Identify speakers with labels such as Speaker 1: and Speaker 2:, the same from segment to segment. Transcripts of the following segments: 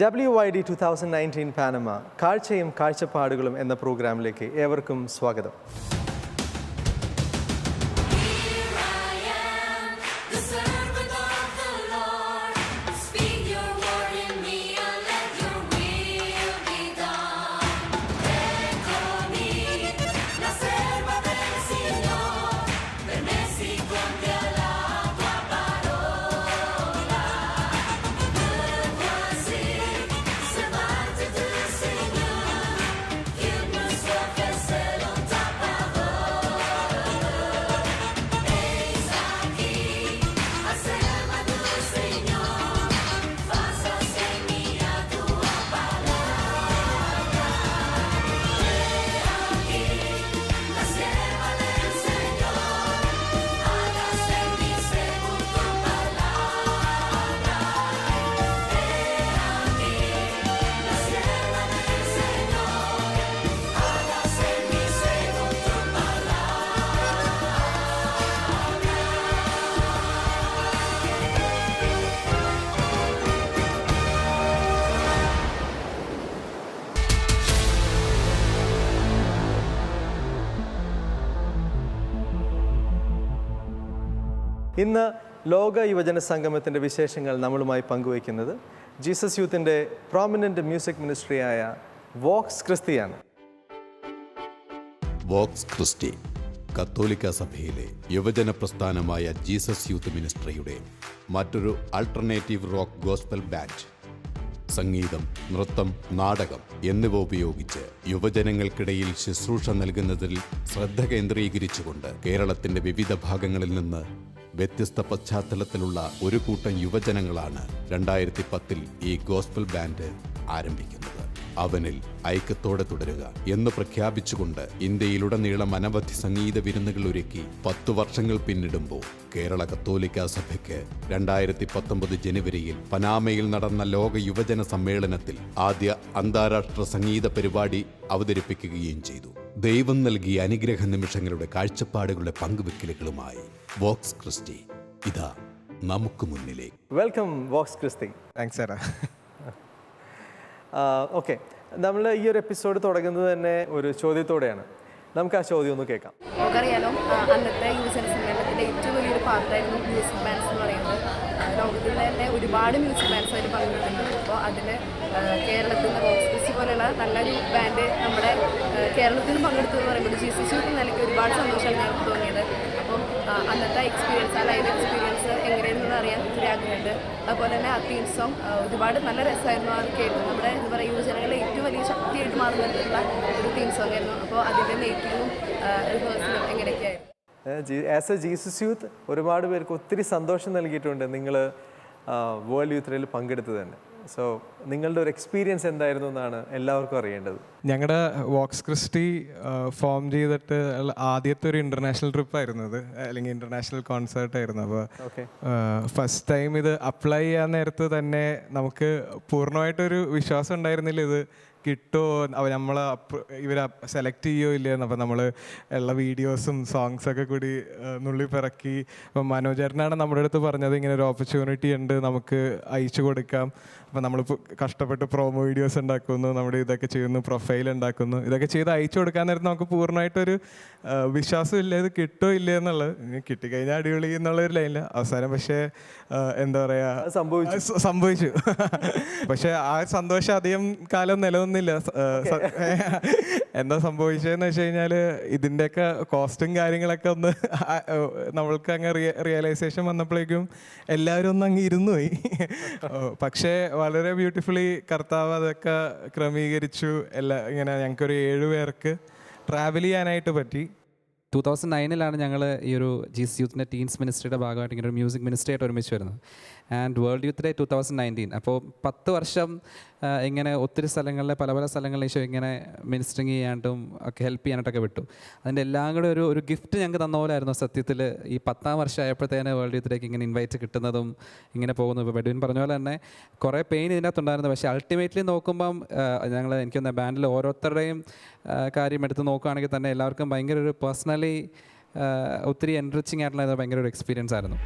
Speaker 1: W Y D two thousand nineteen Panama കാഴ്ചയും കാഴ്ചപ്പാടുകളും എന്ന പ്രോഗ്രാമിലേക്ക് ഏവർക്കും സ്വാഗതം. ഇന്ന് ലോക യുവജന സംഗമത്തിന്റെ വിശേഷങ്ങൾ നമ്മളുമായി പങ്കുവയ്ക്കുന്നത് ജീസസ് യൂത്തിന്റെ പ്രോമിനന്റ് മ്യൂസിക് മിനിസ്ട്രിയായ വോക്സ് ക്രിസ്തിയാണ്.
Speaker 2: വോക്സ് ക്രിസ്റ്റി കത്തോലിക്ക സഭയിലെ യുവജന പ്രസ്ഥാനമായ ജീസസ് യൂത്ത് മിനിസ്ട്രിയുടെ മറ്റൊരു അൾട്ടർനേറ്റീവ് റോക്ക് ഗോസ്പൽ ബാൻഡ് സംഗീതം നൃത്തം നാടകം എന്നിവ ഉപയോഗിച്ച് യുവജനങ്ങൾക്കിടയിൽ ശുശ്രൂഷ നൽകുന്നതിൽ ശ്രദ്ധ കേന്ദ്രീകരിച്ചുകൊണ്ട് കേരളത്തിന്റെ വിവിധ ഭാഗങ്ങളിൽ നിന്ന് വ്യത്യസ്ത പശ്ചാത്തലത്തിലുള്ള ഒരു കൂട്ടം യുവജനങ്ങളാണ് രണ്ടായിരത്തി പത്തിൽ ഈ ഗോസ്പൽ ബാൻഡ് ആരംഭിക്കുന്നത്. അവനിൽ ഐക്യത്തോടെ തുടരുക എന്ന് പ്രഖ്യാപിച്ചുകൊണ്ട് ഇന്ത്യയിലുടനീളം അനവധി സംഗീത വിരുന്നുകൾ ഒരുക്കി പത്തു വർഷങ്ങൾ പിന്നിടുമ്പോൾ കേരള കത്തോലിക്ക സഭയ്ക്ക് രണ്ടായിരത്തി പത്തൊമ്പത് ജനുവരിയിൽ പനാമയിൽ നടന്ന ലോക യുവജന സമ്മേളനത്തിൽ ആദ്യ അന്താരാഷ്ട്ര സംഗീത പരിപാടി അവതരിപ്പിക്കുകയും ചെയ്തു. ദൈവം നൽകിയ അനുഗ്രഹ നിമിഷങ്ങളുടെ കാഴ്ചപ്പാടുകളുടെ പങ്കുവെക്കലുകളുമായി വോക്സ് ക്രിസ്റ്റി. ഇതാ നമുക്ക് മുന്നിലേക്ക്.
Speaker 1: Welcome Vox Christy
Speaker 3: thanks Sara
Speaker 1: okay. നമ്മൾ ഈ ഒരു എപ്പിസോഡ് തുടങ്ങുന്നത് തന്നെ ഒരു ചോദ്യത്തോടെയാണ്. നമുക്ക് ആ ചോദ്യം ഒന്ന് കേൾക്കാം.
Speaker 4: നമുക്കറിയാലോ അന്നത്തെ യുവജന സമ്മേളനത്തിന്റെ ഏറ്റവും വലിയൊരു പാർട്ടായിരുന്നു മ്യൂസിക് ബാൻഡ്സ് എന്ന് പറയുന്നത്. ലോകത്തിൽ തന്നെ ഒരുപാട് മ്യൂസിക് ബാൻഡ്സ് അവർ പങ്കെടുക്കുന്നുണ്ട് അപ്പോൾ അതിൽ കേരളത്തിൽ നിന്ന് റോക്സ് ക്രിസ്റ്റി പോലെയുള്ള നല്ലൊരു ബാൻഡ് നമ്മുടെ കേരളത്തിൽ നിന്ന് പങ്കെടുത്തു എന്ന് പറയുമ്പോൾ ജീസസ് യൂത്ത് നിലയ്ക്ക് ഒരുപാട് സന്തോഷമാണ് ഞങ്ങൾക്ക് തോന്നിയത്. അപ്പം അന്നത്തെ എക്സ്പീരിയൻസ് ആ ലൈവ് എക്സ്പീരിയൻസ് എങ്ങനെയെന്ന് അറിയാൻ ഒത്തിരി ആഗ്രഹമുണ്ട്. അതുപോലെ തന്നെ ആ തീം സോങ് ഒരുപാട് നല്ല രസമായിരുന്നു അത് കേട്ടു നമ്മുടെ എന്താ പറയുക യുവജനങ്ങളുടെ ഏറ്റവും വലിയ ശക്തിയായിട്ട് മാറുന്നതിലുള്ള ഒരു തീം സോങ് ആയിരുന്നു. അപ്പോൾ അതിന്റെ മേക്കിങ്ങും റിഹേഴ്സലും എങ്ങനെയൊക്കെയായിരുന്നു?
Speaker 1: ആസ് എ ജീസസ് യൂത്ത് ഒരുപാട് പേർക്ക് ഒത്തിരി സന്തോഷം നൽകിയിട്ടുണ്ട് നിങ്ങൾ വേൾഡ് യൂത്ത് പങ്കെടുത്തത് തന്നെ. സോ നിങ്ങളുടെ ഒരു എക്സ്പീരിയൻസ് എന്തായിരുന്നു എന്നാണ് എല്ലാവർക്കും അറിയേണ്ടത്.
Speaker 3: ഞങ്ങളുടെ വോക്സ് ക്രിസ്റ്റി ഫോം ചെയ്തിട്ട് ആദ്യത്തെ ഒരു ഇന്റർനാഷണൽ ട്രിപ്പ് ആയിരുന്നു ഇത്. അല്ലെങ്കിൽ ഇന്റർനാഷണൽ കോൺസേർട്ട് ആയിരുന്നു. അപ്പോൾ ഫസ്റ്റ് ടൈം ഇത് അപ്ലൈ ചെയ്യാൻ നേരത്ത് തന്നെ നമുക്ക് പൂർണമായിട്ടൊരു വിശ്വാസം ഉണ്ടായിരുന്നില്ല ഇത്. കിട്ടുമോ അവ നമ്മൾ ഇവർ സെലക്ട് ചെയ്യോ ഇല്ലയെന്ന് അപ്പോൾ നമ്മൾ ഉള്ള വീഡിയോസും സോങ്സൊക്കെ കൂടി നുള്ളി പിറക്കി അപ്പം മനോജേട്ടനാണ് നമ്മുടെ അടുത്ത് പറഞ്ഞത് ഇങ്ങനെ ഒരു ഓപ്പർച്യൂണിറ്റി ഉണ്ട് നമുക്ക് അയച്ചു കൊടുക്കാം. അപ്പം നമ്മൾ കഷ്ടപ്പെട്ട് പ്രോമോ വീഡിയോസ് ഉണ്ടാക്കുന്നു നമ്മുടെ ഇതൊക്കെ ചെയ്യുന്നു പ്രൊഫൈൽ ഉണ്ടാക്കുന്നു. ഇതൊക്കെ ചെയ്ത് അയച്ചു കൊടുക്കാൻ നേരത്ത് നമുക്ക് പൂർണമായിട്ടൊരു വിശ്വാസം ഇല്ല? ഇത് കിട്ടുമോ ഇല്ല എന്നുള്ളത്? ഇനി കിട്ടിക്കഴിഞ്ഞാൽ അടിപൊളി എന്നുള്ള ഒരു ലൈനില്ല അവസാനം പക്ഷേ എന്താ പറയുക
Speaker 1: സംഭവിച്ചു.
Speaker 3: സംഭവിച്ചു. പക്ഷേ ആ സന്തോഷം അധികം കാലം നിലനിന്നില്ല. സ- എന്താ സംഭവിച്ചതെന്ന് വെച്ച് കഴിഞ്ഞാൽ ഇതിന്റെയൊക്കെ കോസ്റ്റും കാര്യങ്ങളൊക്കെ ഒന്ന് നമ്മൾക്ക് അങ്ങ് റിയലൈസേഷൻ വന്നപ്പോഴേക്കും എല്ലാവരും ഒന്ന് അങ്ങ് ഇരുന്നു പോയി. പക്ഷേ വളരെ ബ്യൂട്ടിഫുള്ളി കർത്താവ് അതൊക്കെ ക്രമീകരിച്ചു. എല്ലാ ഇങ്ങനെ ഞങ്ങൾക്കൊരു ഏഴ് പേർക്ക് ട്രാവൽ ചെയ്യാനായിട്ട് പറ്റി.
Speaker 5: ടൂ തൗസൻഡ് നയനിലാണ് ഞങ്ങൾ ഈ ഒരു ജീസ് സി യൂത്തിന്റെ ടീൻസ് മിനിസ്ട്രിയുടെ ഭാഗമായിട്ട് ഇങ്ങനെ ഒരു മ്യൂസിക് മിനിസ്ട്രി ആയിട്ട് ഒരുമിച്ച് വരുന്നത്. And World Youth Day two thousand nineteen അപ്പോൾ പത്ത് വർഷം ഇങ്ങനെ ഒത്തിരി സ്ഥലങ്ങളിൽ പല പല സ്ഥലങ്ങളിൽ ഈശോ ഇങ്ങനെ മിനിസ്റ്ററിങ് ചെയ്യാണ്ടും ഒക്കെ ഹെൽപ്പ് ചെയ്യാനായിട്ടൊക്കെ വിട്ടു. അതിന്റെ എല്ലാം കൂടെ ഒരു ഒരു ഗിഫ്റ്റ് ഞങ്ങൾക്ക് തന്ന പോലായിരുന്നു സത്യത്തിൽ ഈ പത്താം വർഷം ആയപ്പോഴത്തേന് വേൾഡ് യൂത്തിലേക്ക് ഇങ്ങനെ ഇൻവൈറ്റ് കിട്ടുന്നതും ഇങ്ങനെ പോകുന്നു ഇപ്പോൾ ബെഡ്വിൻ പറഞ്ഞ പോലെ തന്നെ കുറേ പെയിൻ ഇതിനകത്തുണ്ടായിരുന്നു. പക്ഷേ അൾട്ടിമേറ്റ്ലി നോക്കുമ്പം ഞങ്ങൾ എനിക്കൊന്ന് ബാൻഡിൽ ഓരോരുത്തരുടെയും കാര്യം എടുത്ത് നോക്കുകയാണെങ്കിൽ തന്നെ എല്ലാവർക്കും ഭയങ്കര ഒരു പേഴ്സണലി ഒത്തിരി എൻറിച്ചിങ് ആയിട്ടുള്ള ഭയങ്കര ഒരു എക്സ്പീരിയൻസ് ആയിരുന്നു.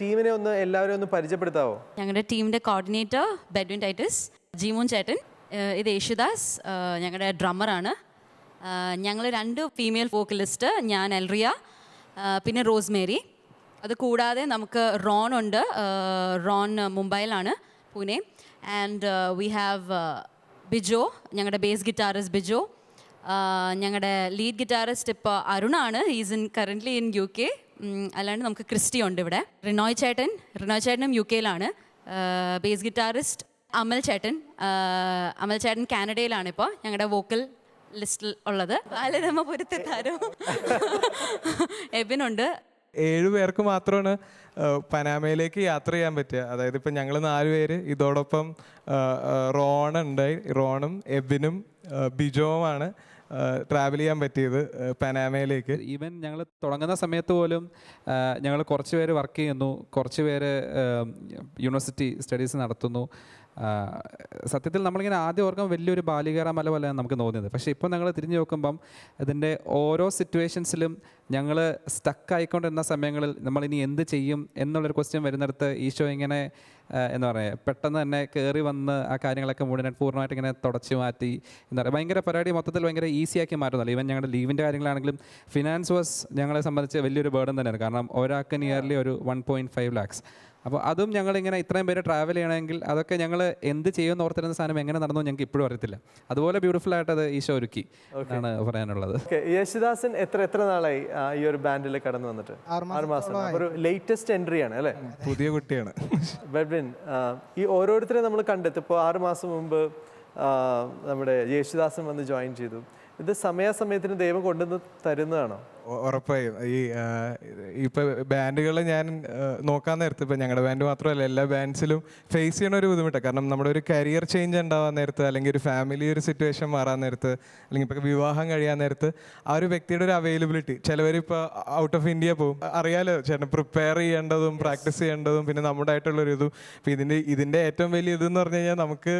Speaker 1: ടീമിനെ ഒന്ന് എല്ലാവരും ഒന്ന് പരിചയപ്പെടുത്താവോ?
Speaker 6: ഞങ്ങളുടെ ടീമിന്റെ കോർഡിനേറ്റർ ബെഡ്വിൻ ടൈറ്റസ് ജീമോൻ ചേട്ടൻ ഇത് യേശുദാസ് ഏഹ് ഞങ്ങളുടെ ഡ്രമ്മറാണ് ഞങ്ങൾ രണ്ട് ഫീമെയിൽ വോക്കലിസ്റ്റ് ഞാൻ എൽറിയ പിന്നെ റോസ്മേരി. അത് കൂടാതെ നമുക്ക് റോൺ ഉണ്ട് Ron മുംബൈയിലാണ് Pune. And we have Bijo ഞങ്ങളുടെ ബേസ് ഗിറ്റാറിസ്റ്റ് ബിജോ. ഞങ്ങളുടെ ലീഡ് ഗിറ്റാറിസ്റ്റ് ഇപ്പോൾ അരുണാണ്. Is in currently in U K അല്ലാണ്ട് നമുക്ക് ക്രിസ്റ്റി ഉണ്ട് ഇവിടെ. റിനോയ് ചേട്ടൻ റിനോയ് ചേട്ടനും യു കെയിലാണ്. ബേസ് ഗിറ്റാറിസ്റ്റ് അമൽ ചേട്ടൻ. അമൽ ചേട്ടൻ കാനഡയിലാണ് ഇപ്പോൾ. ഞങ്ങളുടെ വോക്കൽ ലിസ്റ്റിൽ ഉള്ളത്. ബാലരമ പൊരുത്തത്താരോ എബിനുണ്ട്
Speaker 3: ഏഴ് പേർക്ക് മാത്രമാണ് പനാമയിലേക്ക് യാത്ര ചെയ്യാൻ പറ്റുക. അതായത് ഇപ്പം ഞങ്ങൾ നാല് പേര് ഇതോടൊപ്പം റോണുണ്ടായി റോണും എബിനും ബിജോവുമാണ്. ട്രാവൽ ചെയ്യാൻ പറ്റിയത് പനാമയിലേക്ക്
Speaker 5: ഈവൻ ഞങ്ങൾ തുടങ്ങുന്ന സമയത്ത് പോലും ഞങ്ങൾ കുറച്ച് പേര് വർക്ക് ചെയ്യുന്നു കുറച്ച് പേര് യൂണിവേഴ്സിറ്റി സ്റ്റഡീസ് നടത്തുന്നു. സത്യത്തിൽ നമ്മളിങ്ങനെ ആദ്യം ഓർക്കുമ്പോൾ വലിയൊരു ബാലികേറ മല പോലെയാണ് നമുക്ക് തോന്നിയത്. പക്ഷേ ഇപ്പോൾ ഞങ്ങൾ തിരിഞ്ഞു നോക്കുമ്പം ഇതിന്റെ ഓരോ സിറ്റുവേഷൻസിലും ഞങ്ങൾ സ്റ്റക്ക് ആയിക്കൊണ്ടിരുന്ന സമയങ്ങളിൽ നമ്മൾ ഇനി എന്ത് ചെയ്യും എന്നുള്ളൊരു ക്വസ്റ്റ്യൻ വരുന്നിടത്ത് ഈശോ ഇങ്ങനെ എന്ന് പറയുക പെട്ടെന്ന് തന്നെ കയറി വന്ന് ആ കാര്യങ്ങളൊക്കെ മുഴുവൻ പൂർണമായിട്ട് ഇങ്ങനെ തുടച്ചു മാറ്റി എന്താ പറയുക ഭയങ്കര പരിപാടി മൊത്തത്തിൽ ഭയങ്കര ഈസിയാക്കി മാറ്റുന്നല്ലോ ഈവൻ ഞങ്ങളുടെ ലീവിന്റെ കാര്യങ്ങളാണെങ്കിലും ഫിനാൻസ് വാസ് ഞങ്ങളെ സംബന്ധിച്ച് വലിയൊരു ബേർഡൻ തന്നെയാണ്. കാരണം ഒരാൾക്ക് നിയർലി ഒരു വൺ പോയിന്റ് ഫൈവ് ലാക്സ് അപ്പോൾ അതും ഞങ്ങളിങ്ങനെ ഇത്രയും പേര് ട്രാവൽ ചെയ്യണമെങ്കിൽ അതൊക്കെ ഞങ്ങൾ എന്ത് ചെയ്യുമെന്ന് ഓർത്തിരുന്ന സാധനം എങ്ങനെ നടന്നു ഞങ്ങൾക്ക് ഇപ്പോഴും അറിയത്തില്ല. അതുപോലെ ബ്യൂട്ടിഫുൾ ആയിട്ട് അത് ഈശോ ഒരുക്കി എന്നാണ് പറയാനുള്ളത്.
Speaker 1: ഓക്കെ യേശുദാസൻ എത്ര എത്ര നാളായി ഈ ഒരു ബാൻഡിൽ കടന്നു വന്നിട്ട്? ആറ് മാസം. ഒരു ലേറ്റസ്റ്റ് എൻട്രി ആണ് അല്ലേ?
Speaker 3: പുതിയ കുട്ടിയാണ്.
Speaker 1: ബെഡ്വിൻ ഈ ഓരോരുത്തരെ നമ്മൾ കണ്ടെത്തും. ഇപ്പോൾ ആറ് മാസം മുമ്പ് നമ്മുടെ യേശുദാസൻ വന്ന് ജോയിൻ ചെയ്തു. ഇത് സമയാസമയത്തിന് ദൈവം കൊണ്ടുവന്ന് തരുന്നതാണോ?
Speaker 3: ഉറപ്പായും. ഈ ഇപ്പൊ ബാൻഡുകൾ ഞാൻ നോക്കാൻ നേരത്ത് ഇപ്പൊ ഞങ്ങളുടെ ബാൻഡ് മാത്രമല്ല എല്ലാ ബാൻഡ്സിലും ഫേസ് ചെയ്യണ ഒരു ബുദ്ധിമുട്ടാണ് കാരണം നമ്മുടെ ഒരു കരിയർ ചേഞ്ച് ഉണ്ടാവാൻ നേരത്ത് അല്ലെങ്കിൽ ഒരു ഫാമിലി ഒരു സിറ്റുവേഷൻ മാറാൻ നേരത്ത് അല്ലെങ്കിൽ ഇപ്പൊ വിവാഹം കഴിയാൻ നേരത്ത് ആ ഒരു വ്യക്തിയുടെ ഒരു അവൈലബിലിറ്റി. ചിലവർ ഇപ്പോൾ ഔട്ട് ഓഫ് ഇന്ത്യ പോകും അറിയാലോ ചേട്ടൻ പ്രിപ്പയർ ചെയ്യേണ്ടതും പ്രാക്ടീസ് ചെയ്യേണ്ടതും പിന്നെ നമ്മുടെ ആയിട്ടുള്ള ഒരു ഇതും. ഇപ്പൊ ഇതിന്റെ ഇതിന്റെ ഏറ്റവും വലിയ ഇതെന്ന് പറഞ്ഞു കഴിഞ്ഞാൽ നമുക്ക്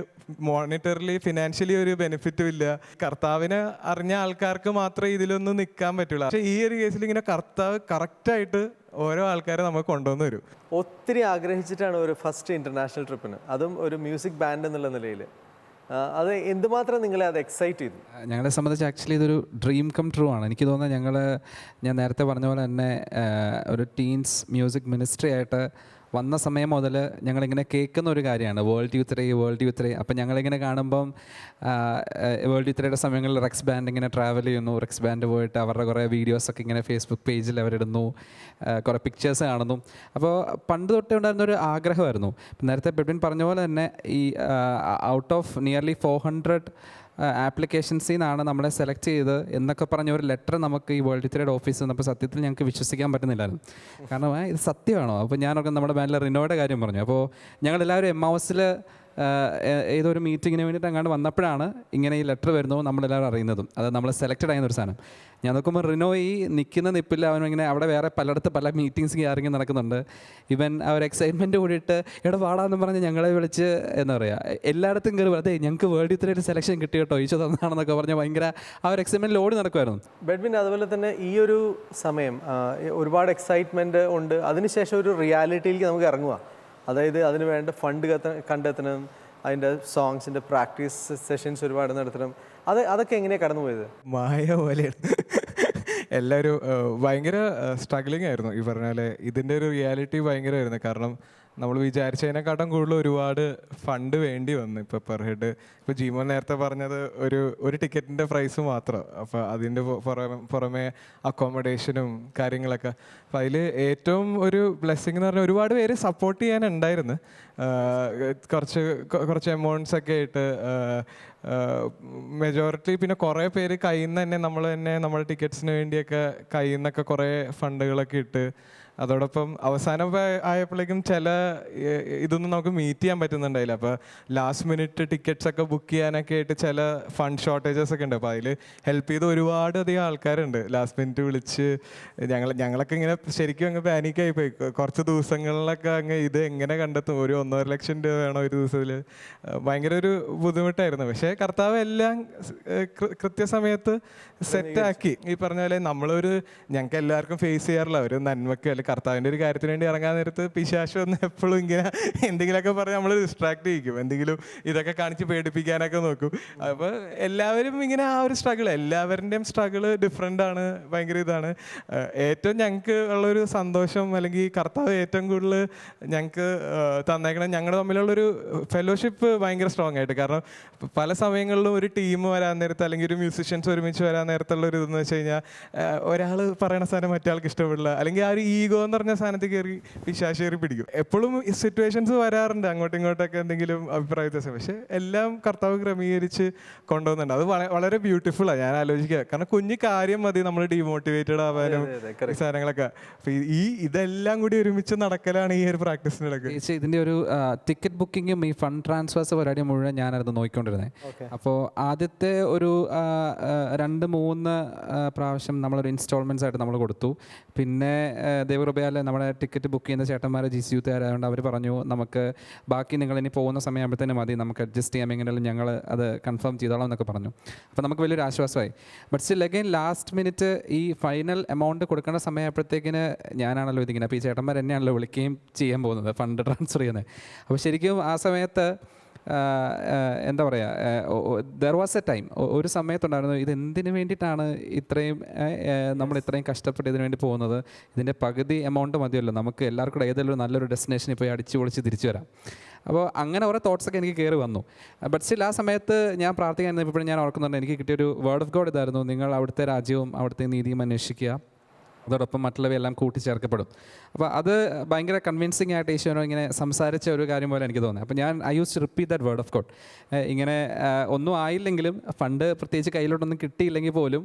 Speaker 3: മോണിറ്ററിലി ഫിനാൻഷ്യലി ഒരു ബെനിഫിറ്റും ഇല്ല. കർത്താവിനെ അറിഞ്ഞ ആൾക്കാർക്ക് മാത്രമേ ഇതിലൊന്നും നിൽക്കാൻ പറ്റുള്ളൂ. പക്ഷേ ഈ ഒരു കേസിൽ ഇങ്ങനെ കർത്താവ് കറക്റ്റായിട്ട് ഓരോ ആൾക്കാരെ നമ്മൾ കൊണ്ടുവന്ന് വരും
Speaker 1: ഒത്തിരി ആഗ്രഹിച്ചിട്ടാണ് ഒരു ഫസ്റ്റ് ഇന്റർനാഷണൽ ട്രിപ്പിന് അതും ഒരു മ്യൂസിക് ബാൻഡ് എന്നുള്ള നിലയിൽ അത് എന്തുമാത്രം നിങ്ങളെ അത് എക്സൈറ്റ് ചെയ്തു?
Speaker 5: ഞങ്ങളെ സംബന്ധിച്ച് ആക്ച്വലി ഇതൊരു ഡ്രീം കം ട്രൂ ആണ്. എനിക്ക് തോന്നുന്നത് ഞങ്ങൾ ഞാൻ നേരത്തെ പറഞ്ഞ പോലെ തന്നെ ഒരു ടീൻസ് മ്യൂസിക് മിനിസ്ട്രി ആയിട്ട് വന്ന സമയം മുതൽ ഞങ്ങളിങ്ങനെ കേൾക്കുന്ന ഒരു കാര്യമാണ്. World Youth Day World Youth Day അപ്പം ഞങ്ങളിങ്ങനെ കാണുമ്പം വേൾഡ് യൂത്ത് ഡേയുടെ സമയങ്ങളിൽ റെക്സ് ബാൻഡ് ഇങ്ങനെ ട്രാവൽ ചെയ്യുന്നു. റെക്സ് ബാൻഡ് പോയിട്ട് അവരുടെ കുറേ വീഡിയോസൊക്കെ ഇങ്ങനെ ഫേസ്ബുക്ക് പേജിൽ അവരിടുന്നു. കുറേ പിക്ചേഴ്സ് കാണുന്നു. അപ്പോൾ പണ്ട് തൊട്ടേ ഉണ്ടായിരുന്ന ഒരു ആഗ്രഹമായിരുന്നു. നേരത്തെ പെഡ്വിൻ പറഞ്ഞ പോലെ തന്നെ ഈ out of nearly four hundred ആപ്ലിക്കേഷൻസിൽ നിന്നാണ് നമ്മളെ സെലക്ട് ചെയ്ത് എന്നൊക്കെ പറഞ്ഞ ഒരു ലെറ്റർ നമുക്ക് ഈ വേൾഡ് ട്രേഡ് ഓഫീസിൽ നിന്നപ്പോൾ സത്യത്തിൽ ഞങ്ങൾക്ക് വിശ്വസിക്കാൻ പറ്റുന്നില്ലായിരുന്നു. കാരണം ഇത് സത്യമാണോ? അപ്പോൾ ഞാനൊക്കെ നമ്മുടെ ബാനിലെ റിനോയുടെ കാര്യം പറഞ്ഞു. അപ്പോൾ ഞങ്ങളെല്ലാവരും എം ഹൗസിൽ ഏതൊരു മീറ്റിങ്ങിന് വേണ്ടിയിട്ട് അങ്ങോട്ട് വന്നപ്പോഴാണ് ഇങ്ങനെ ഈ ലെറ്റർ വരുന്നതും നമ്മളെല്ലാവരും അറിയുന്നതും. അത് നമ്മൾ സെലക്റ്റഡ് ആയിരുന്ന ഒരു സാധനം. ഞാൻ നോക്കുമ്പോൾ റിനോ ഈ നിൽക്കുന്ന നിപ്പില്ല അവൻ ഇങ്ങനെ അവിടെ വേറെ പലയിടത്ത് പല മീറ്റിങ്സ് ഗ്യാറിങ് നടക്കുന്നുണ്ട്. ഇവൻ ആ ഒരു എക്സൈറ്റ്മെന്റ് കൂടിയിട്ട് ഇവിടെ വാടാന്ന് പറഞ്ഞ് ഞങ്ങളെ വിളിച്ച് എന്താ പറയുക എല്ലായിടത്തും കയറി അതെ ഞങ്ങൾക്ക് വേൾഡ് ഇത്രയും സെലക്ഷൻ കിട്ടി കേട്ടോ ഈശോ തന്നാണെന്നൊക്കെ പറഞ്ഞ് ഭയങ്കര ആ ഒരു എക്സൈറ്റ്മെന്റ് ഓടി നടക്കുമായിരുന്നു
Speaker 1: ബെഡ്മിൻ അതുപോലെ തന്നെ ഈ ഒരു സമയം ഒരുപാട് എക്സൈറ്റ്മെന്റ് ഉണ്ട്. അതിനുശേഷം ഒരു റിയാലിറ്റിയിലേക്ക് നമുക്ക് ഇറങ്ങുക അതായത് അതിന് വേണ്ട ഫണ്ട് കണ്ടെത്തണം അതിന്റെ സോങ്സിന്റെ പ്രാക്ടീസ് സെഷൻസ് ഒരുപാട് നടത്തണം. അത് അതൊക്കെ എങ്ങനെയാണ് കടന്നുപോയത്?
Speaker 3: മായ പോലെയാണ്. എല്ലാവരും ഭയങ്കര സ്ട്രഗ്ലിംഗ് ആയിരുന്നു. ഈ പറഞ്ഞ പോലെ ഇതിന്റെ ഒരു റിയാലിറ്റി ഭയങ്കരമായിരുന്നു. കാരണം നമ്മൾ വിചാരിച്ചതിനെക്കാട്ടും കൂടുതൽ ഒരുപാട് ഫണ്ട് വേണ്ടി വന്നു. ഇപ്പോൾ പെർ ഹെഡ് ഇപ്പോൾ ജീമോൻ നേരത്തെ പറഞ്ഞത് ഒരു ഒരു ടിക്കറ്റിന്റെ പ്രൈസ് മാത്രം. അപ്പോൾ അതിന്റെ പുറമെ പുറമെ അക്കോമഡേഷനും കാര്യങ്ങളൊക്കെ. അപ്പോൾ അതിൽ ഏറ്റവും ഒരു ബ്ലെസ്സിങ് എന്ന് പറഞ്ഞാൽ ഒരുപാട് പേര് സപ്പോർട്ട് ചെയ്യാനുണ്ടായിരുന്നു കുറച്ച് കുറച്ച് എമൗണ്ട്സ് ഒക്കെ ആയിട്ട്. മെജോറിറ്റി പിന്നെ കുറേ പേര് കയ്യിൽ നിന്ന് തന്നെ നമ്മൾ തന്നെ നമ്മുടെ ടിക്കറ്റ്സിന് വേണ്ടിയൊക്കെ കയ്യിൽ നിന്നൊക്കെ കുറേ ഫണ്ടുകളൊക്കെ ഇട്ട്. അതോടൊപ്പം അവസാനം ആയപ്പോഴേക്കും ചില ഇതൊന്നും നമുക്ക് മീറ്റ് ചെയ്യാൻ പറ്റുന്നുണ്ടായില്ല. അപ്പോൾ ലാസ്റ്റ് മിനിറ്റ് ടിക്കറ്റ്സ് ഒക്കെ ബുക്ക് ചെയ്യാനൊക്കെ ആയിട്ട് ചില ഫണ്ട് ഷോർട്ടേജസ് ഒക്കെ ഉണ്ട്. അപ്പോൾ അതിൽ ഹെൽപ്പ് ചെയ്ത് ഒരുപാട് അധികം ആൾക്കാരുണ്ട്. ലാസ്റ്റ് മിനിറ്റ് വിളിച്ച് ഞങ്ങൾ ഞങ്ങളൊക്കെ ഇങ്ങനെ ശരിക്കും അങ്ങ് പാനിക്കായി പോയി. കുറച്ച് ദിവസങ്ങളിലൊക്കെ അങ്ങ് ഇത് എങ്ങനെ കണ്ടെത്തും? ഒരു ഒന്നര ലക്ഷം രൂപ വേണം ഒരു ദിവസത്തിൽ ഭയങ്കര ഒരു ബുദ്ധിമുട്ടായിരുന്നു. പക്ഷേ കർത്താവ് എല്ലാം കൃത്യസമയത്ത് സെറ്റാക്കി ഈ പറഞ്ഞ പോലെ നമ്മളൊരു ഞങ്ങൾക്ക് എല്ലാവർക്കും ഫേസ് ചെയ്യാറില്ല. ഒരു നന്മയ്ക്ക് അല്ലെങ്കിൽ കർത്താവിന്റെ ഒരു കാര്യത്തിന് വേണ്ടി ഇറങ്ങാൻ നേരത്ത് പിശാശം ഒന്ന് എപ്പോഴും ഇങ്ങനെ എന്തെങ്കിലുമൊക്കെ പറഞ്ഞ് നമ്മൾ ഡിസ്ട്രാക്ട് ചെയ്യിക്കും. എന്തെങ്കിലും ഇതൊക്കെ കാണിച്ച് പേടിപ്പിക്കാനൊക്കെ നോക്കും. അപ്പോൾ എല്ലാവരും ഇങ്ങനെ ആ ഒരു സ്ട്രഗിൾ എല്ലാവരുടെയും സ്ട്രഗിൾ ഡിഫറെന്റ് ആണ് ഭയങ്കര ഇതാണ്. ഏറ്റവും ഞങ്ങൾക്ക് ഉള്ളൊരു സന്തോഷം അല്ലെങ്കിൽ കർത്താവ് ഏറ്റവും കൂടുതൽ ഞങ്ങൾക്ക് തന്നേക്കണം ഞങ്ങളുടെ തമ്മിലുള്ളൊരു ഫെലോഷിപ്പ് ഭയങ്കര സ്ട്രോങ് ആയിട്ട്. കാരണം പല സമയങ്ങളിലും ഒരു ടീം വരാൻ നേരത്ത് അല്ലെങ്കിൽ ഒരു മ്യൂസിഷ്യൻസ് ഒരുമിച്ച് വരാൻ നേരത്തുള്ള ഒരു ഇതെന്ന് വെച്ച് കഴിഞ്ഞാൽ ഒരാൾ പറയണ സാധനം മറ്റേ ആൾക്ക് ഇഷ്ടപ്പെടില്ല. അല്ലെങ്കിൽ ആ ഒരു ഈഗോ എന്ന് പറഞ്ഞ സ്ഥാനത്ത് കയറി പിശാശ് കയറി പിടിക്കും. എപ്പോഴും സിറ്റുവേഷൻസ് വരാറുണ്ട്. അങ്ങോട്ടും ഇങ്ങോട്ടൊക്കെ എന്തെങ്കിലും അഭിപ്രായ വ്യത്യാസം. പക്ഷെ എല്ലാം കർത്താവ് ക്രമീകരിച്ച് കൊണ്ടുപോകുന്നുണ്ട് അത് വളരെ ബ്യൂട്ടിഫുള്ളാണ് ഞാൻ ആലോചിക്കുക. കാരണം കുഞ്ഞു കാര്യം മതി. നമ്മൾ ഡീമോട്ടിവേറ്റഡ് ആവാനും ഈ സാധനങ്ങളൊക്കെ. ഈ- ഇതെല്ലാം കൂടി ഒരുമിച്ച് നടക്കലാണ് ഈ ഒരു പ്രാക്ടീസിന്റെ ഇടയ്ക്ക്
Speaker 5: ചേച്ചി ഇതിന്റെ ഒരു ടിക്കറ്റ് ബുക്കിങ്ങും ഈ ഫണ്ട് ട്രാൻസ്ഫേഴ്സ് പരിപാടി മുഴുവൻ ഞാനായിരുന്നു നോക്കിക്കൊണ്ടിരുന്നത് അപ്പോൾ ആദ്യത്തെ ഒരു രണ്ട് മൂന്ന് പ്രാവശ്യം നമ്മളൊരു ഇൻസ്റ്റാൾമെന്റ്സ് ആയിട്ട് നമ്മൾ കൊടുത്തു. പിന്നെ ദേവറുപയാലെ നമ്മുടെ ടിക്കറ്റ് ബുക്ക് ചെയ്യുന്ന ചേട്ടന്മാർ ജി സി യുത്തുകാരായതുകൊണ്ട് അവർ പറഞ്ഞു നമുക്ക് ബാക്കി നിങ്ങൾ ഇനി പോകുന്ന സമയമാകുമ്പോഴത്തേനും മതി നമുക്ക് അഡ്ജസ്റ്റ് ചെയ്യാം. എങ്ങനെയാലും ഞങ്ങൾ അത് കൺഫേം ചെയ്തോളാം എന്നൊക്കെ പറഞ്ഞു. അപ്പോൾ നമുക്ക് വലിയൊരു ആശ്വാസമായി. But still again last minute ഈ ഫൈനൽ എമൗണ്ട് കൊടുക്കേണ്ട സമയമായപ്പോഴത്തേക്കിന് ഞാനാണല്ലോ ഇതിങ്ങനെ അപ്പോൾ ഈ ചേട്ടന്മാർ എന്നെയാണല്ലോ വിളിക്കുകയും ചെയ്യാൻ പോകുന്നത് ഫണ്ട് ട്രാൻസ്ഫർ ചെയ്യുന്നത്. അപ്പോൾ ശരിക്കും ആ സമയത്ത് എന്താ പറയുക ദർ വാസ് എ ടൈം ഒരു സമയത്തുണ്ടായിരുന്നു ഇത് എന്തിനു വേണ്ടിയിട്ടാണ് ഇത്രയും നമ്മൾ ഇത്രയും കഷ്ടപ്പെട്ട് ഇതിനു വേണ്ടി പോകുന്നത്? ഇതിന്റെ പകുതി എമൗണ്ട് മതിയല്ലോ. നമുക്ക് എല്ലാവർക്കും കൂടെ ഏതെങ്കിലും ഒരു നല്ലൊരു ഡെസ്റ്റിനേഷനിൽ പോയി അടിച്ചു പൊളിച്ച് തിരിച്ചു വരാം. അപ്പോൾ അങ്ങനെ കുറേ തോട്ട്സൊക്കെ എനിക്ക് കയറി വന്നു. ബട്ട് സ്റ്റിൽ ആ സമയത്ത് ഞാൻ പ്രാർത്ഥിക്കാൻ ഇപ്പോഴും ഞാൻ ഓർക്കുന്നുണ്ട്. എനിക്ക് കിട്ടിയൊരു വേർഡ് ഓഫ് ഗോഡ് ഇതായിരുന്നു. നിങ്ങൾ അവിടുത്തെ രാജ്യവും അവിടുത്തെ നീതിയും അന്വേഷിക്കുക. അതോടൊപ്പം മറ്റുള്ളവയെല്ലാം കൂട്ടിച്ചേർക്കപ്പെടും. അപ്പോൾ അത് ഭയങ്കര കൺവിൻസിങ് ആയിട്ട് ഈശോനോ ഇങ്ങനെ സംസാരിച്ച ഒരു കാര്യം പോലെ എനിക്ക് തോന്നി അപ്പോൾ ഞാൻ I use repeat that word of God ഇങ്ങനെ ഒന്നും ആയില്ലെങ്കിലും ഫണ്ട് പ്രത്യേകിച്ച് കയ്യിലോട്ടൊന്നും കിട്ടിയില്ലെങ്കിൽ പോലും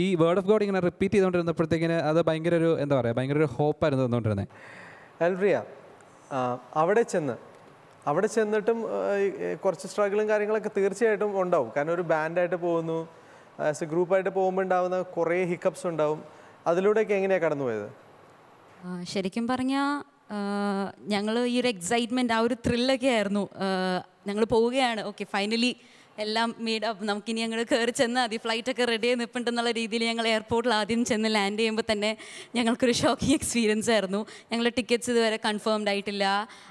Speaker 5: ഈ വേർഡ് ഓഫ് ഗോഡ് ഇങ്ങനെ റിപ്പീറ്റ് ചെയ്തുകൊണ്ടിരുന്നപ്പോഴത്തേക്കിന് അത് ഭയങ്കര ഒരു എന്താ പറയുക ഭയങ്കര ഒരു ഹോപ്പായിരുന്നു തന്നുകൊണ്ടിരുന്നത്
Speaker 1: ആ, അവിടെ ചെന്ന് അവിടെ ചെന്നിട്ടും കുറച്ച് സ്ട്രഗിളും കാര്യങ്ങളൊക്കെ തീർച്ചയായിട്ടും ഉണ്ടാവും. കാരണം ഒരു ബാൻഡായിട്ട് പോകുന്നു ആസ് എ ഗ്രൂപ്പായിട്ട് പോകുമ്പോൾ ഉണ്ടാകുന്ന കുറേ ഹിക്കപ്സ് ഉണ്ടാവും. അതിലൂടെയൊക്കെ എങ്ങനെയാണ് കടന്നുപോയത്?
Speaker 6: ശരിക്കും പറഞ്ഞാൽ ഞങ്ങൾ ഈ ഒരു എക്സൈറ്റ്മെന്റ് ആ ഒരു ത്രില്ലൊക്കെ ആയിരുന്നു. ഞങ്ങൾ പോവുകയാണ്. ഓക്കെ ഫൈനലി എല്ലാം മീഡ് നമുക്കിനി ഞങ്ങൾ കയറി ചെന്ന് അതി ഫ്ലൈറ്റൊക്കെ റെഡി ആയി നിൽപ്പുണ്ടെന്നുള്ള രീതിയിൽ ഞങ്ങൾ എയർപോർട്ടിൽ ആദ്യം ചെന്ന് ലാൻഡ് ചെയ്യുമ്പോൾ തന്നെ ഞങ്ങൾക്കൊരു ഷോക്കിംഗ് എക്സ്പീരിയൻസ് ആയിരുന്നു. ഞങ്ങൾ ടിക്കറ്റ്സ് ഇതുവരെ കൺഫേംഡ് ആയിട്ടില്ല.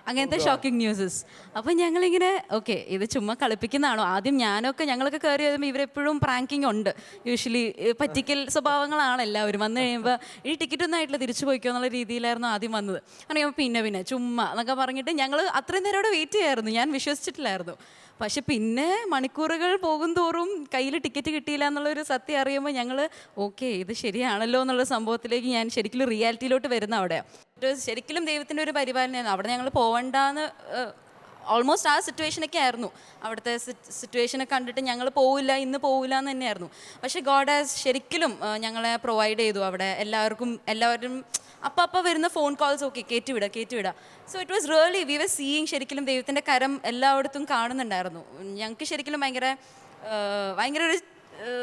Speaker 6: അങ്ങനത്തെ ഷോക്കിംഗ് ന്യൂസസ് അപ്പോൾ ഞങ്ങളിങ്ങനെ ഓക്കെ ഇത് ചുമ്മാ കളിപ്പിക്കുന്നതാണോ? ആദ്യം ഞാനൊക്കെ ഞങ്ങളൊക്കെ കയറി വരുമ്പോൾ ഇവരെപ്പോഴും പ്രാങ്കിങ് ഉണ്ട്. യൂഷ്വലി പറ്റിക്കൽ സ്വഭാവങ്ങളാണ് എല്ലാവരും. വന്നു കഴിയുമ്പോൾ ഈ ടിക്കറ്റ് ഒന്നും ആയിട്ടില്ല തിരിച്ചു പോയിക്കോ എന്നുള്ള രീതിയിലായിരുന്നു ആദ്യം വന്നത്. അങ്ങനെ പിന്നെ പിന്നെ ചുമ്മാ എന്നൊക്കെ പറഞ്ഞിട്ട് ഞങ്ങൾ അത്രയും നേരം അവിടെ വെയിറ്റ് ചെയ്യായിരുന്നു. ഞാൻ വിശ്വസിച്ചിട്ടില്ലായിരുന്നു. പക്ഷെ പിന്നെ മണിക്കൂറുകൾ പോകും തോറും കയ്യിൽ ടിക്കറ്റ് കിട്ടിയില്ല എന്നുള്ളൊരു സത്യം അറിയുമ്പോൾ ഞങ്ങൾ ഓക്കെ ഇത് ശരിയാണല്ലോ എന്നുള്ള സംഭവത്തിലേക്ക് ഞാൻ ശരിക്കും റിയാലിറ്റിയിലോട്ട് വരുന്ന അവിടെ. ശരിക്കും ദൈവത്തിന്റെ ഒരു പരിപാലനയാണ് അവിടെ ഞങ്ങൾ പോകണ്ടെന്ന് ഓൾമോസ്റ്റ് ആ സിറ്റുവേഷനൊക്കെ ആയിരുന്നു. അവിടുത്തെ സിറ്റുവേഷനെ കണ്ടിട്ട് ഞങ്ങൾ പോവില്ല ഇന്ന് പോവില്ല എന്ന് തന്നെയായിരുന്നു. പക്ഷേ ഗോഡ് ആസ് ശരിക്കും ഞങ്ങളെ പ്രൊവൈഡ് ചെയ്തു അവിടെ. എല്ലാവർക്കും എല്ലാവരും അപ്പം അപ്പം വരുന്ന ഫോൺ കോൾസ് ഓക്കെ കയറ്റിവിടുക കയറ്റിവിടുക so it was really we were seeing ശരിക്കും ദൈവത്തിന്റെ കരം എല്ലായിടത്തും കാണുന്നുണ്ടായിരുന്നു. ഞങ്ങൾക്ക് ശരിക്കും ഭയങ്കര ഭയങ്കര ഒരു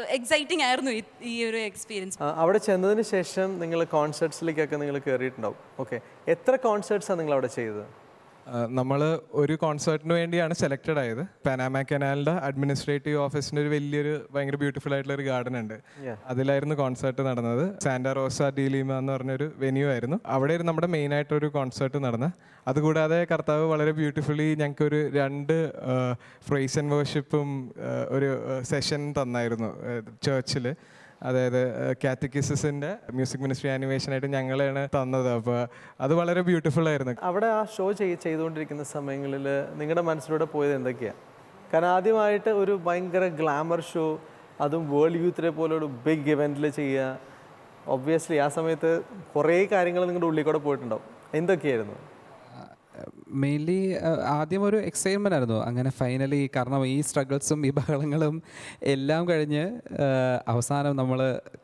Speaker 6: എക്സൈറ്റിംഗ് ആയിരുന്നു ഈ ഒരു എക്സ്പീരിയൻസ്
Speaker 1: അവിടെ ചെന്നതിന് ശേഷം നിങ്ങൾ കോൺസേർട്സിലേക്കൊക്കെ നിങ്ങൾ കയറിയിട്ടുണ്ടാവും ഓക്കെ എത്ര കോൺസേർട്സാണ് നിങ്ങൾ അവിടെ ചെയ്തത്?
Speaker 3: നമ്മൾ ഒരു കോൺസേർട്ടിന് വേണ്ടിയാണ് സെലക്റ്റഡ് ആയത്. പാനാമ കനാലിന്റെ അഡ്മിനിസ്ട്രേറ്റീവ് ഓഫീസിന്റെ ഒരു വലിയൊരു ഭയങ്കര ബ്യൂട്ടിഫുൾ ആയിട്ടുള്ള ഒരു ഗാർഡൻ ഉണ്ട്. അതിലായിരുന്നു കോൺസേർട്ട് നടന്നത്. സാന്റാ റോസ ഡീലിമ എന്ന് പറഞ്ഞൊരു വെന്യൂ ആയിരുന്നു. അവിടെ നമ്മുടെ മെയിൻ ആയിട്ടൊരു കോൺസേർട്ട് നടന്നത്. അതുകൂടാതെ കർത്താവ് വളരെ ബ്യൂട്ടിഫുള്ളി ഞങ്ങൾക്ക് ഒരു രണ്ട് ഫ്രൈസ് ആൻഡ് വേർഷിപ്പും ഒരു സെഷൻ തന്നായിരുന്നു ചേർച്ചിൽ അതായത് കാറ്റക്കിസിന്റെ മ്യൂസിക് മിനിസ്ട്രി ആനിമേഷൻ ആയിട്ട് ഞങ്ങളാണ് തന്നത്. അപ്പോൾ അത് വളരെ ബ്യൂട്ടിഫുൾ ആയിരുന്നു.
Speaker 1: അവിടെ ആ ഷോ ചെയ് ചെയ്തുകൊണ്ടിരിക്കുന്ന സമയങ്ങളിൽ നിങ്ങളുടെ മനസ്സിലൂടെ പോയത് എന്തൊക്കെയാണ് കാരണം ആദ്യമായിട്ട് ഒരു ഭയങ്കര ഗ്ലാമർ ഷോ അതും വേൾഡ് പോലെ ഒരു ബിഗ് ഇവന്റിൽ ചെയ്യുക. ഒബ്വിയസ്ലി ആ സമയത്ത് കുറേ കാര്യങ്ങൾ നിങ്ങളുടെ ഉള്ളിൽ കൂടെ പോയിട്ടുണ്ടാവും. എന്തൊക്കെയായിരുന്നു?
Speaker 5: മെയിൻലി ആദ്യം ഒരു എക്സൈറ്റ്മെന്റ് ആയിരുന്നു. അങ്ങനെ ഫൈനലി കാരണം ഈ സ്ട്രഗിൾസും ഈ ബഹളങ്ങളും എല്ലാം കഴിഞ്ഞ് അവസാനം നമ്മൾ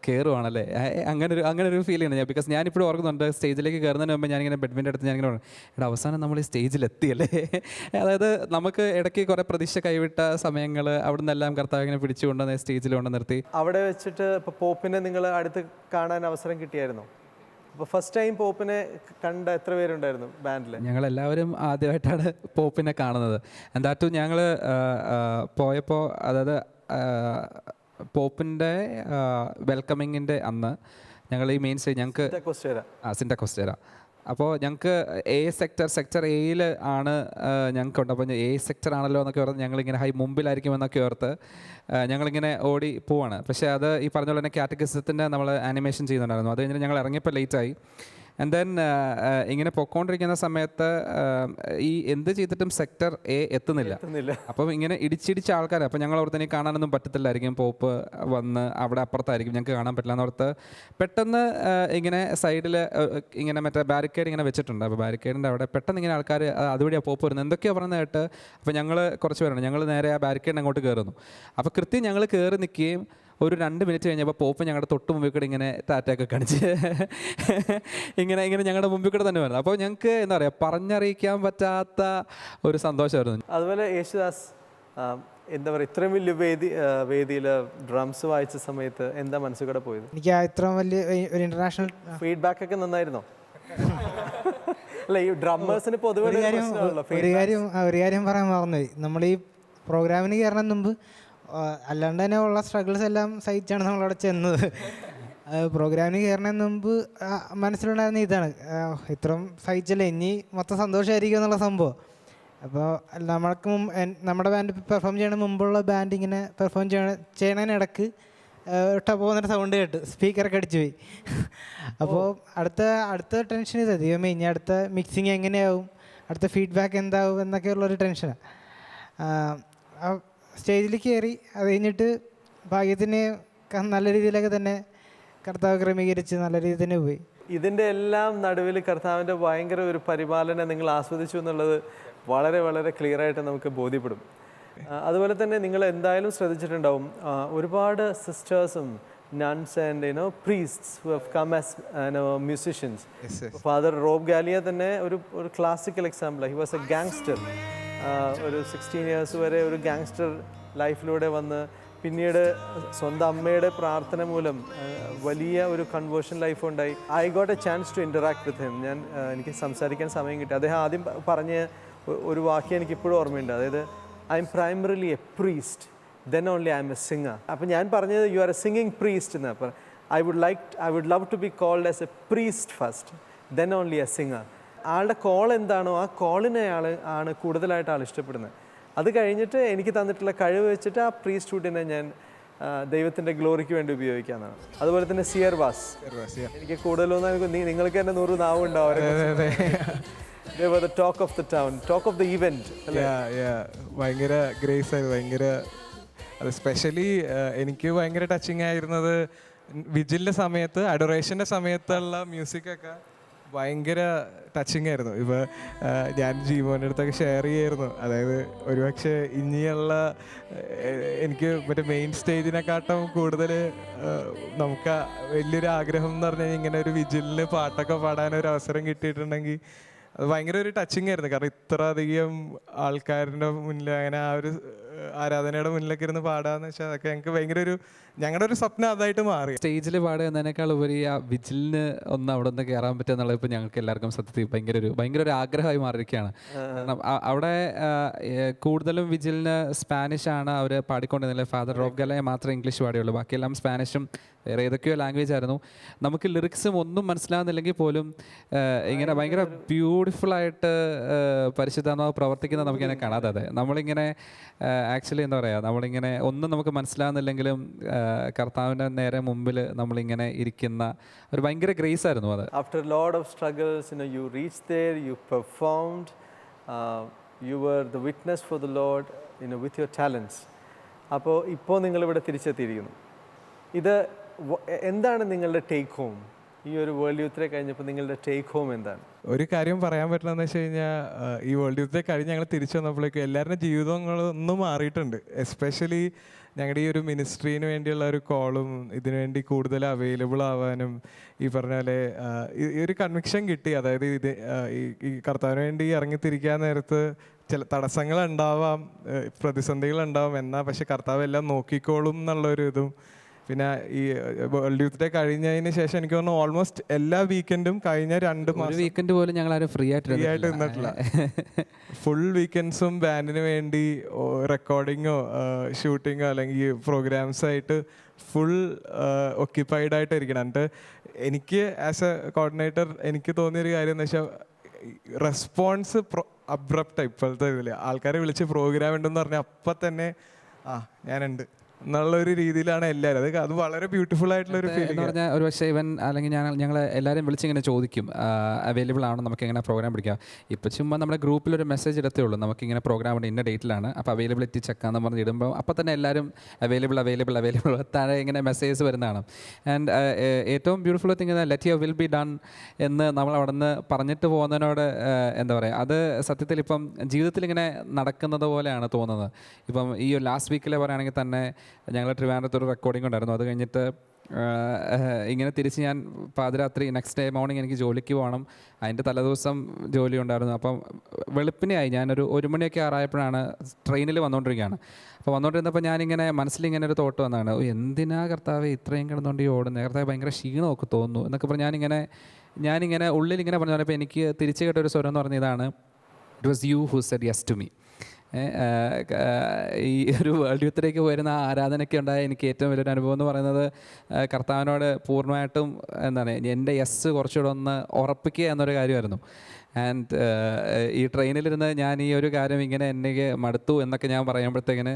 Speaker 5: കയറുവാണല്ലേ അങ്ങനെ ഒരു അങ്ങനെ ഒരു ഫീൽ ചെയ്യുന്നത് ഞാൻ ബിക്കോസ് ഞാനിപ്പോഴും ഓർക്കുന്നുണ്ട് സ്റ്റേജിലേക്ക് കയറുന്നതിന് മുമ്പ് ഞാനിങ്ങനെ ബെഡ്മിന്റെ അടുത്ത് ഞാനിങ്ങനെ എടാ അവസാനം നമ്മൾ ഈ സ്റ്റേജിലെത്തിയല്ലേ അതായത് നമുക്ക് ഇടയ്ക്ക് കുറേ പ്രതീക്ഷ കൈവിട്ട സമയങ്ങൾ അവിടെ നിന്നെല്ലാം കർത്താവ് ഇങ്ങനെ പിടിച്ചു കൊണ്ടുവന്ന് സ്റ്റേജിൽ കൊണ്ട് നിർത്തി.
Speaker 1: അവിടെ വെച്ചിട്ട് ഇപ്പോൾ പോപ്പിനെ നിങ്ങൾ അടുത്ത് കാണാൻ അവസരം കിട്ടിയായിരുന്നോ? അപ്പോൾ ഫസ്റ്റ് ടൈം പോപ്പിനെ കണ്ട എത്ര പേരുണ്ടായിരുന്നു ബാൻഡിൽ
Speaker 5: ഞങ്ങൾ എല്ലാവരും ആദ്യമായിട്ടാണ് പോപ്പിനെ കാണുന്നത്. എന്താറ്റു ഞങ്ങൾ പോയപ്പോൾ അതായത് പോപ്പിന്റെ വെൽക്കമിങ്ങിന്റെ അന്ന് ഞങ്ങൾ ഈ മെയിൻ സ്റ്റേജ് ഞങ്ങൾക്ക് ആ സിൻഡ കൊസ്റ്റേര അപ്പോൾ ഞങ്ങൾക്ക് എ സെക്ടർ സെക്ടർ എയിൽ ആണ് ഞങ്ങൾക്കുണ്ട് അപ്പോൾ എ സെക്ടർ ആണല്ലോ എന്നൊക്കെ ഓർത്ത് ഞങ്ങളിങ്ങനെ ഹൈ മുമ്പിലായിരിക്കും എന്നൊക്കെ ഓർത്ത് ഞങ്ങളിങ്ങനെ ഓടി പോവാണ്. പക്ഷേ അത് ഈ പറഞ്ഞ പോലെ തന്നെ കാറ്റഗറിസത്തിന്റെ നമ്മൾ ആനിമേഷൻ ചെയ്യുന്നുണ്ടായിരുന്നു. അത് കഴിഞ്ഞിട്ട് ഞങ്ങൾ ഇറങ്ങിയപ്പോൾ ലേറ്റായി ആൻഡ് ദെൻ ഇങ്ങനെ പൊക്കോണ്ടിരിക്കുന്ന സമയത്ത് ആ, ഈ എന്ത് ചെയ്തിട്ടും സെക്ടർ എ എത്തുന്നില്ല. അപ്പം ഇങ്ങനെ ഇടിച്ചിടിച്ച ആൾക്കാർ അപ്പം ഞങ്ങൾ അവിടുത്തെ കാണാനൊന്നും പറ്റത്തില്ലായിരിക്കും. പോപ്പ് വന്ന് അവിടെ അപ്പുറത്തായിരിക്കും. ഞങ്ങൾക്ക് കാണാൻ പറ്റില്ല. എന്നോർത്ത് പെട്ടെന്ന് ഇങ്ങനെ സൈഡിൽ ഇങ്ങനെ മറ്റേ ബാരിക്കേഡ് ഇങ്ങനെ വെച്ചിട്ടുണ്ട്. അപ്പോൾ ബാരിക്കേഡിന്റെ അവിടെ പെട്ടെന്ന് ഇങ്ങനെ ആൾക്കാർ അതുവഴിയാണ് പോപ്പ് വരുന്നത്. എന്തൊക്കെയോ പറയുന്നത് കേട്ട് അപ്പോൾ ഞങ്ങൾ കുറച്ച് പേരുണ്ട്. ഞങ്ങൾ നേരെ ആ ബാരിക്കേഡിന് അങ്ങോട്ട് കയറുന്നു അപ്പോൾ കൃത്യം ഞങ്ങൾ കയറി നിൽക്കുകയും ഒരു രണ്ട് മിനിറ്റ് കഴിഞ്ഞപ്പോൾ പോപ്പ് ഞങ്ങളുടെ തൊട്ട് മുമ്പിൽ കൂടെ ഇങ്ങനെ ടാറ്റയൊക്കെ കാണിച്ച് ഇങ്ങനെ ഇങ്ങനെ ഞങ്ങളുടെ മുമ്പിൽ കൂടെ തന്നെ വരുന്നത് അപ്പോൾ ഞങ്ങൾക്ക് എന്താ പറയുക പറഞ്ഞറിയിക്കാൻ പറ്റാത്ത ഒരു സന്തോഷമായിരുന്നു
Speaker 1: അതുപോലെ യേശുദാസ് എന്താ പറയുക ഇത്രയും വലിയ വേദി വേദിയിൽ ഡ്രംസ് വായിച്ച സമയത്ത് എന്താ മനസ്സിൽ കൂടെ പോയത്?
Speaker 7: എനിക്ക് ആ ഇത്രയും വലിയ ഒരു ഇന്റർനാഷണൽ
Speaker 1: ഫീഡ്ബാക്ക് ഒക്കെ നന്നായിരുന്നോ? അല്ല ഈ ഡ്രമ്മേഴ്സിന് പൊതുവെ
Speaker 7: ഒരു കാര്യം ഒരു കാര്യം പറയാൻ മറന്നുപോയി. നമ്മൾ ഈ പ്രോഗ്രാമിന് കയറണം മുമ്പ് അല്ലാണ്ട് തന്നെ ഉള്ള സ്ട്രഗിൾസ് എല്ലാം സഹിച്ചാണ് നമ്മളവിടെ ചെന്നത്. പ്രോഗ്രാമിന് കയറണതിന് മുമ്പ് മനസ്സിലുണ്ടായിരുന്ന ഇതാണ്. ഇത്രയും സഹിച്ചല്ലേ? ഇനി മൊത്തം സന്തോഷമായിരിക്കും എന്നുള്ള സംഭവം. അപ്പോൾ നമ്മൾക്ക് നമ്മുടെ ബാൻഡ് പെർഫോം ചെയ്യണ മുമ്പുള്ള ബാൻഡ് ഇങ്ങനെ പെർഫോം ചെയ്യണ ചെയ്യണതിനിടക്ക് ടപ്പ് പോകുന്നൊരു സൗണ്ട് കേട്ട് സ്പീക്കറൊക്കെ അടിച്ചു പോയി. അപ്പോൾ അടുത്ത അടുത്ത ടെൻഷൻ ഇത്. ദൈവമേ ഇനി അടുത്ത മിക്സിങ് എങ്ങനെയാവും? അടുത്ത ഫീഡ്ബാക്ക് എന്താവും എന്നൊക്കെയുള്ളൊരു ടെൻഷനാണ് സ്റ്റേജിൽ കയറി അത് കഴിഞ്ഞിട്ട് ഭാഗ്യത്തിന് നല്ല രീതിയിലൊക്കെ തന്നെ കർത്താവ് ക്രമീകരിച്ച് നല്ല രീതിയിൽ തന്നെ പോയി.
Speaker 1: ഇതിന്റെ എല്ലാം നടുവിൽ കർത്താവിന്റെ ഭയങ്കര ഒരു പരിപാലനം നിങ്ങൾ ആസ്വദിച്ചു എന്നുള്ളത് വളരെ വളരെ ക്ലിയർ ആയിട്ട് നമുക്ക് ബോധ്യപ്പെടും. അതുപോലെ തന്നെ നിങ്ങൾ എന്തായാലും ശ്രദ്ധിച്ചിട്ടുണ്ടാവും ഒരുപാട് സിസ്റ്റേഴ്സും nuns and you know priests who have come as musicians Father Rob Galea തന്നെ ഒരു ഒരു classical example he was a gangster ഒരു സിക്സ്റ്റീൻ ഇയേഴ്സ് വരെ ഒരു ഗാങ്സ്റ്റർ ലൈഫിലൂടെ വന്ന് പിന്നീട് സ്വന്തം അമ്മയുടെ പ്രാർത്ഥന മൂലം വലിയ ഒരു കൺവേർഷൻ ലൈഫ് ഉണ്ടായി. I got a chance to interact with him ഞാൻ എനിക്ക് സംസാരിക്കാൻ സമയം കിട്ടി. അദ്ദേഹം ആദ്യം പറഞ്ഞ ഒരു വാക്യം എനിക്കിപ്പോഴും ഓർമ്മയുണ്ട്. അതായത് I am primarily a priest then only I am a singer അപ്പം ഞാൻ പറഞ്ഞത് you are a singing priest എന്ന്. അപ്പം I would like I would love to be called as a priest first then only a singer ആളുടെ call എന്താണോ ആ കോളിനെ ആൾ ആണ് കൂടുതലായിട്ട് ആൾ ഇഷ്ടപ്പെടുന്നത്. അത് കഴിഞ്ഞിട്ട് എനിക്ക് തന്നിട്ടുള്ള കഴിവ് വെച്ചിട്ട് ആ പ്രീ സ്റ്റുഡിയനെ ഞാൻ ദൈവത്തിന്റെ ഗ്ലോറിക്ക് വേണ്ടി ഉപയോഗിക്കാന്നാണ് അതുപോലെ തന്നെ സിയർ വാസ് എനിക്ക് കൂടുതലൊന്നും നിങ്ങൾക്ക് തന്നെ നൂറ് നാവും ഉണ്ടാവും talk of the town talk of the event.
Speaker 3: ഭയങ്കര ഗ്രേസ് ആയി ഭയങ്കര അത് സ്പെഷ്യലി എനിക്ക് ഭയങ്കര ടച്ചിങ് ആയിരുന്നത് വിജിലിന്റെ സമയത്ത് അഡൊറേഷന്റെ സമയത്തുള്ള മ്യൂസിക്കൊക്കെ ഭയങ്കര ടച്ചിങ് ആയിരുന്നു. ഇപ്പോൾ ഞാൻ ജീവോന്റെ അടുത്തൊക്കെ ഷെയർ ചെയ്യായിരുന്നു. അതായത് ഒരുപക്ഷെ ഇനിയുള്ള എനിക്ക് മറ്റേ മെയിൻ സ്റ്റേജിനെക്കാട്ടും കൂടുതൽ നമുക്ക് വലിയൊരു ആഗ്രഹം എന്ന് പറഞ്ഞാൽ ഇങ്ങനെ ഒരു വിജിലിന് പാട്ടൊക്കെ പാടാൻ ഒരു അവസരം കിട്ടിയിട്ടുണ്ടെങ്കിൽ അത് ഭയങ്കര ഒരു ടച്ചിങ് ആയിരുന്നു. കാരണം ഇത്ര അധികം ആൾക്കാരുടെ മുന്നിൽ അങ്ങനെ ആ ഒരു ആരാധനയുടെ മുന്നിലൊക്കെ ഇരുന്ന് പാടാന്ന് വെച്ചാൽ അതൊക്കെ ഞങ്ങൾക്ക് ഭയങ്കര ഒരു ഞങ്ങളുടെ ഒരു സ്വപ്നം അതായിട്ട് മാറി.
Speaker 5: സ്റ്റേജിൽ പാടുക എന്നതിനേക്കാൾ ഉപരി ആ വിജിലിന് ഒന്ന് അവിടെ നിന്ന് കയറാൻ പറ്റുക എന്നുള്ളത് ഇപ്പോൾ ഞങ്ങൾക്ക് എല്ലാവർക്കും സത്യത്തിൽ ഭയങ്കര ഒരു ഭയങ്കര ഒരു ആഗ്രഹമായി മാറിയിരിക്കുകയാണ്. കാരണം അവിടെ കൂടുതലും വിജിലിന് സ്പാനിഷ് ആണ് അവർ പാടിക്കൊണ്ടിരുന്നത്. ഫാദർ റോബ് ഗലയെ മാത്രമേ ഇംഗ്ലീഷ് പാടിയുള്ളൂ. ബാക്കിയെല്ലാം സ്പാനിഷും വേറെ ഏതൊക്കെയോ ലാംഗ്വേജ് ആയിരുന്നു. നമുക്ക് ലിറിക്സും ഒന്നും മനസ്സിലാകുന്നില്ലെങ്കിൽ പോലും ഇങ്ങനെ ഭയങ്കര ബ്യൂട്ടിഫുൾ ആയിട്ട് പരിശുദ്ധമാവ് പരിശുദ്ധാത്മാവ് പ്രവർത്തിക്കുന്നത് നമുക്കിങ്ങനെ കാണാതെ അതെ നമ്മളിങ്ങനെ ആക്ച്വലി എന്താ പറയുക നമ്മളിങ്ങനെ ഒന്നും നമുക്ക് മനസ്സിലാകുന്നില്ലെങ്കിലും കർത്താവിന്റെ നേരെ മുമ്പിൽ നമ്മളിങ്ങനെ ഇരിക്കുന്ന ഒരു ഭയങ്കര ഗ്രേസ് ആയിരുന്നു അത്.
Speaker 1: After load of struggles you reach there you performed you were the witness for the witness for with your talents. അപ്പോൾ ഇപ്പോൾ നിങ്ങളിവിടെ തിരിച്ചെത്തിയിരിക്കുന്നു. ഇത് എന്താണ് നിങ്ങളുടെ ടേക്ക് ഹോം ഈ ഒരു വേൾഡ് യൂത്തിലെ കഴിഞ്ഞപ്പോൾ നിങ്ങളുടെ ടേക്ക് ഹോം എന്താണ്?
Speaker 3: ഒരു കാര്യം പറയാൻ പറ്റില്ലെന്ന് വെച്ച് കഴിഞ്ഞാൽ ഈ വേൾഡ് യൂത്തെ കഴിഞ്ഞ് ഞങ്ങൾ തിരിച്ചു വന്നപ്പോഴേക്കും എല്ലാവരുടെ ജീവിതങ്ങളൊന്നും മാറിയിട്ടുണ്ട്. എസ്പെഷ്യലി ഞങ്ങളുടെ ഈ ഒരു മിനിസ്ട്രീന് വേണ്ടിയുള്ള ഒരു കോളും ഇതിനു വേണ്ടി കൂടുതൽ അവൈലബിൾ ആവാനും ഈ പറഞ്ഞ ഈ ഒരു കൺവിക്ഷൻ കിട്ടി. അതായത് ഇത് ഈ- കർത്താവിന് വേണ്ടി ഇറങ്ങിത്തിരിക്കാൻ നേരത്ത് ചില പ്രതിസന്ധികൾ ഉണ്ടാവാം. എന്നാൽ പക്ഷെ കർത്താവ് എല്ലാം നോക്കിക്കോളും എന്നുള്ളൊരു ഇതും പിന്നെ ഈ വേൾഡ് യൂത്ത് ഡേ കഴിഞ്ഞതിന് ശേഷം എനിക്ക് തോന്നുന്നു ഓൾമോസ്റ്റ് എല്ലാ വീക്കെൻഡും കഴിഞ്ഞ രണ്ട് മാസം
Speaker 5: വീക്കെൻഡ് പോലും ഞങ്ങൾ ആരും ഫ്രീ ആയിട്ട്
Speaker 3: ഫ്രീ ആയിട്ട് നിന്നിട്ടില്ല ഫുൾ വീക്കെൻഡ്സും ബാൻഡിന് വേണ്ടി റെക്കോർഡിങ്ങോ ഷൂട്ടിങ്ങോ അല്ലെങ്കിൽ പ്രോഗ്രാംസ് ആയിട്ട് ഫുൾ ഒക്യുപ്പൈഡ് ആയിട്ട് ഇരിക്കണം. എന്നിട്ട് എനിക്ക് ആസ് എ കോർഡിനേറ്റർ എനിക്ക് തോന്നിയൊരു കാര്യം എന്ന് വെച്ചാൽ റെസ്പോൺസ് അബ്രപ്റ്റ് ഇപ്പോഴത്തെ ഇതിൽ ആൾക്കാരെ വിളിച്ച് പ്രോഗ്രാം ഉണ്ടെന്ന് പറഞ്ഞാൽ അപ്പം തന്നെ ആ ഞാനുണ്ട്. എന്നുള്ള ഒരു രീതിയിലാണ് എല്ലാവരും. അത് അത് വളരെ ബ്യൂട്ടിഫുൾ ആയിട്ടുള്ള ഒരു
Speaker 5: എന്ന്
Speaker 3: ഫീലിംഗ്
Speaker 5: പറഞ്ഞാൽ ഒരു പക്ഷേ ഇവൻ അല്ലെങ്കിൽ ഞാൻ ഞങ്ങൾ എല്ലാവരും വിളിച്ചിങ്ങനെ ചോദിക്കും അവൈലബിൾ ആണോ നമുക്ക് എങ്ങനെ പ്രോഗ്രാം പിടിക്കാം? ഇപ്പം ചുമ്മാ നമ്മുടെ ഗ്രൂപ്പിൽ ഒരു മെസ്സേജ് ഇടത്തേ ഉള്ളൂ നമുക്ക് ഇങ്ങനെ പ്രോഗ്രാം ഉണ്ട് ഇന്ന ഡേറ്റിലാണ് അപ്പോൾ അവൈലബിലിറ്റി ചെക്കാന്ന് പറഞ്ഞ് ഇടുമ്പോൾ അപ്പോൾ തന്നെ എല്ലാവരും അവൈലബിൾ അവൈലബിൾ അവൈലബിൾ താഴെ ഇങ്ങനെ മെസ്സേജസ് വരുന്നതാണ് ആൻഡ് ഏറ്റവും beautiful thing let you will be done എന്ന് നമ്മൾ അവിടെ നിന്ന് പറഞ്ഞിട്ട് പോകുന്നതിനോട് എന്താ പറയുക അത് സത്യത്തിൽ ഇപ്പം ജീവിതത്തിൽ ഇങ്ങനെ നടക്കുന്നത് പോലെയാണ് തോന്നുന്നത്. ഇപ്പം ഈ ലാസ്റ്റ് വീക്കിലെ പറയുകയാണെങ്കിൽ തന്നെ ഞങ്ങൾ ട്രിവാൻഡ്രത്തൊരു റെക്കോർഡിംഗ് ഉണ്ടായിരുന്നു. അത് കഴിഞ്ഞിട്ട് ഇങ്ങനെ തിരിച്ച് ഞാൻ പാതിരാത്രി നെക്സ്റ്റ് ഡേ മോർണിംഗ് എനിക്ക് ജോലിക്ക് പോകണം. അതിന്റെ തലേദിവസം ജോലി ഉണ്ടായിരുന്നു. അപ്പം വെളുപ്പിനെയായി. ഞാനൊരു ഒരു മണിയൊക്കെ ആറായപ്പോഴാണ് ട്രെയിനിൽ വന്നുകൊണ്ടിരിക്കുകയാണ്. അപ്പോൾ വന്നുകൊണ്ടിരുന്നപ്പോൾ ഞാനിങ്ങനെ മനസ്സിലിങ്ങനെ ഒരു തോട്ട് വന്നതാണ്. എന്തിനാ കർത്താവ് ഇത്രയും കിടന്നുകൊണ്ട് ഈ ഓടുന്നത് കർത്താവ് ഭയങ്കര ക്ഷീണമൊക്കെ തോന്നുന്നു എന്നൊക്കെ പറഞ്ഞ് ഞാനിങ്ങനെ ഞാനിങ്ങനെ ഉള്ളിൽ ഇങ്ങനെ പറഞ്ഞു പറഞ്ഞപ്പോൾ എനിക്ക് തിരിച്ചു കേട്ട ഒരു സ്വരം എന്ന് പറഞ്ഞ ഇതാണ് it was you who said yes to me ഈ ഒരു വേൾഡ് യൂത്തിലേക്ക് ആ ആരാധനയ്ക്ക് ഉണ്ടായ എനിക്ക് ഏറ്റവും വലിയൊരു അനുഭവം എന്ന് പറയുന്നത് കർത്താവിനോട് പൂർണമായിട്ടും എന്താണ് എന്റെ യെസ് കുറച്ചുകൂടെ ഒന്ന് ഉറപ്പിക്കുക എന്നൊരു കാര്യമായിരുന്നു. ആൻഡ് ഈ ട്രെയിനിലിരുന്ന് ഞാൻ ഈ ഒരു കാര്യം ഇങ്ങനെ എന്നെ മടുത്തു എന്നൊക്കെ ഞാൻ പറയുമ്പോഴത്തേക്കിന്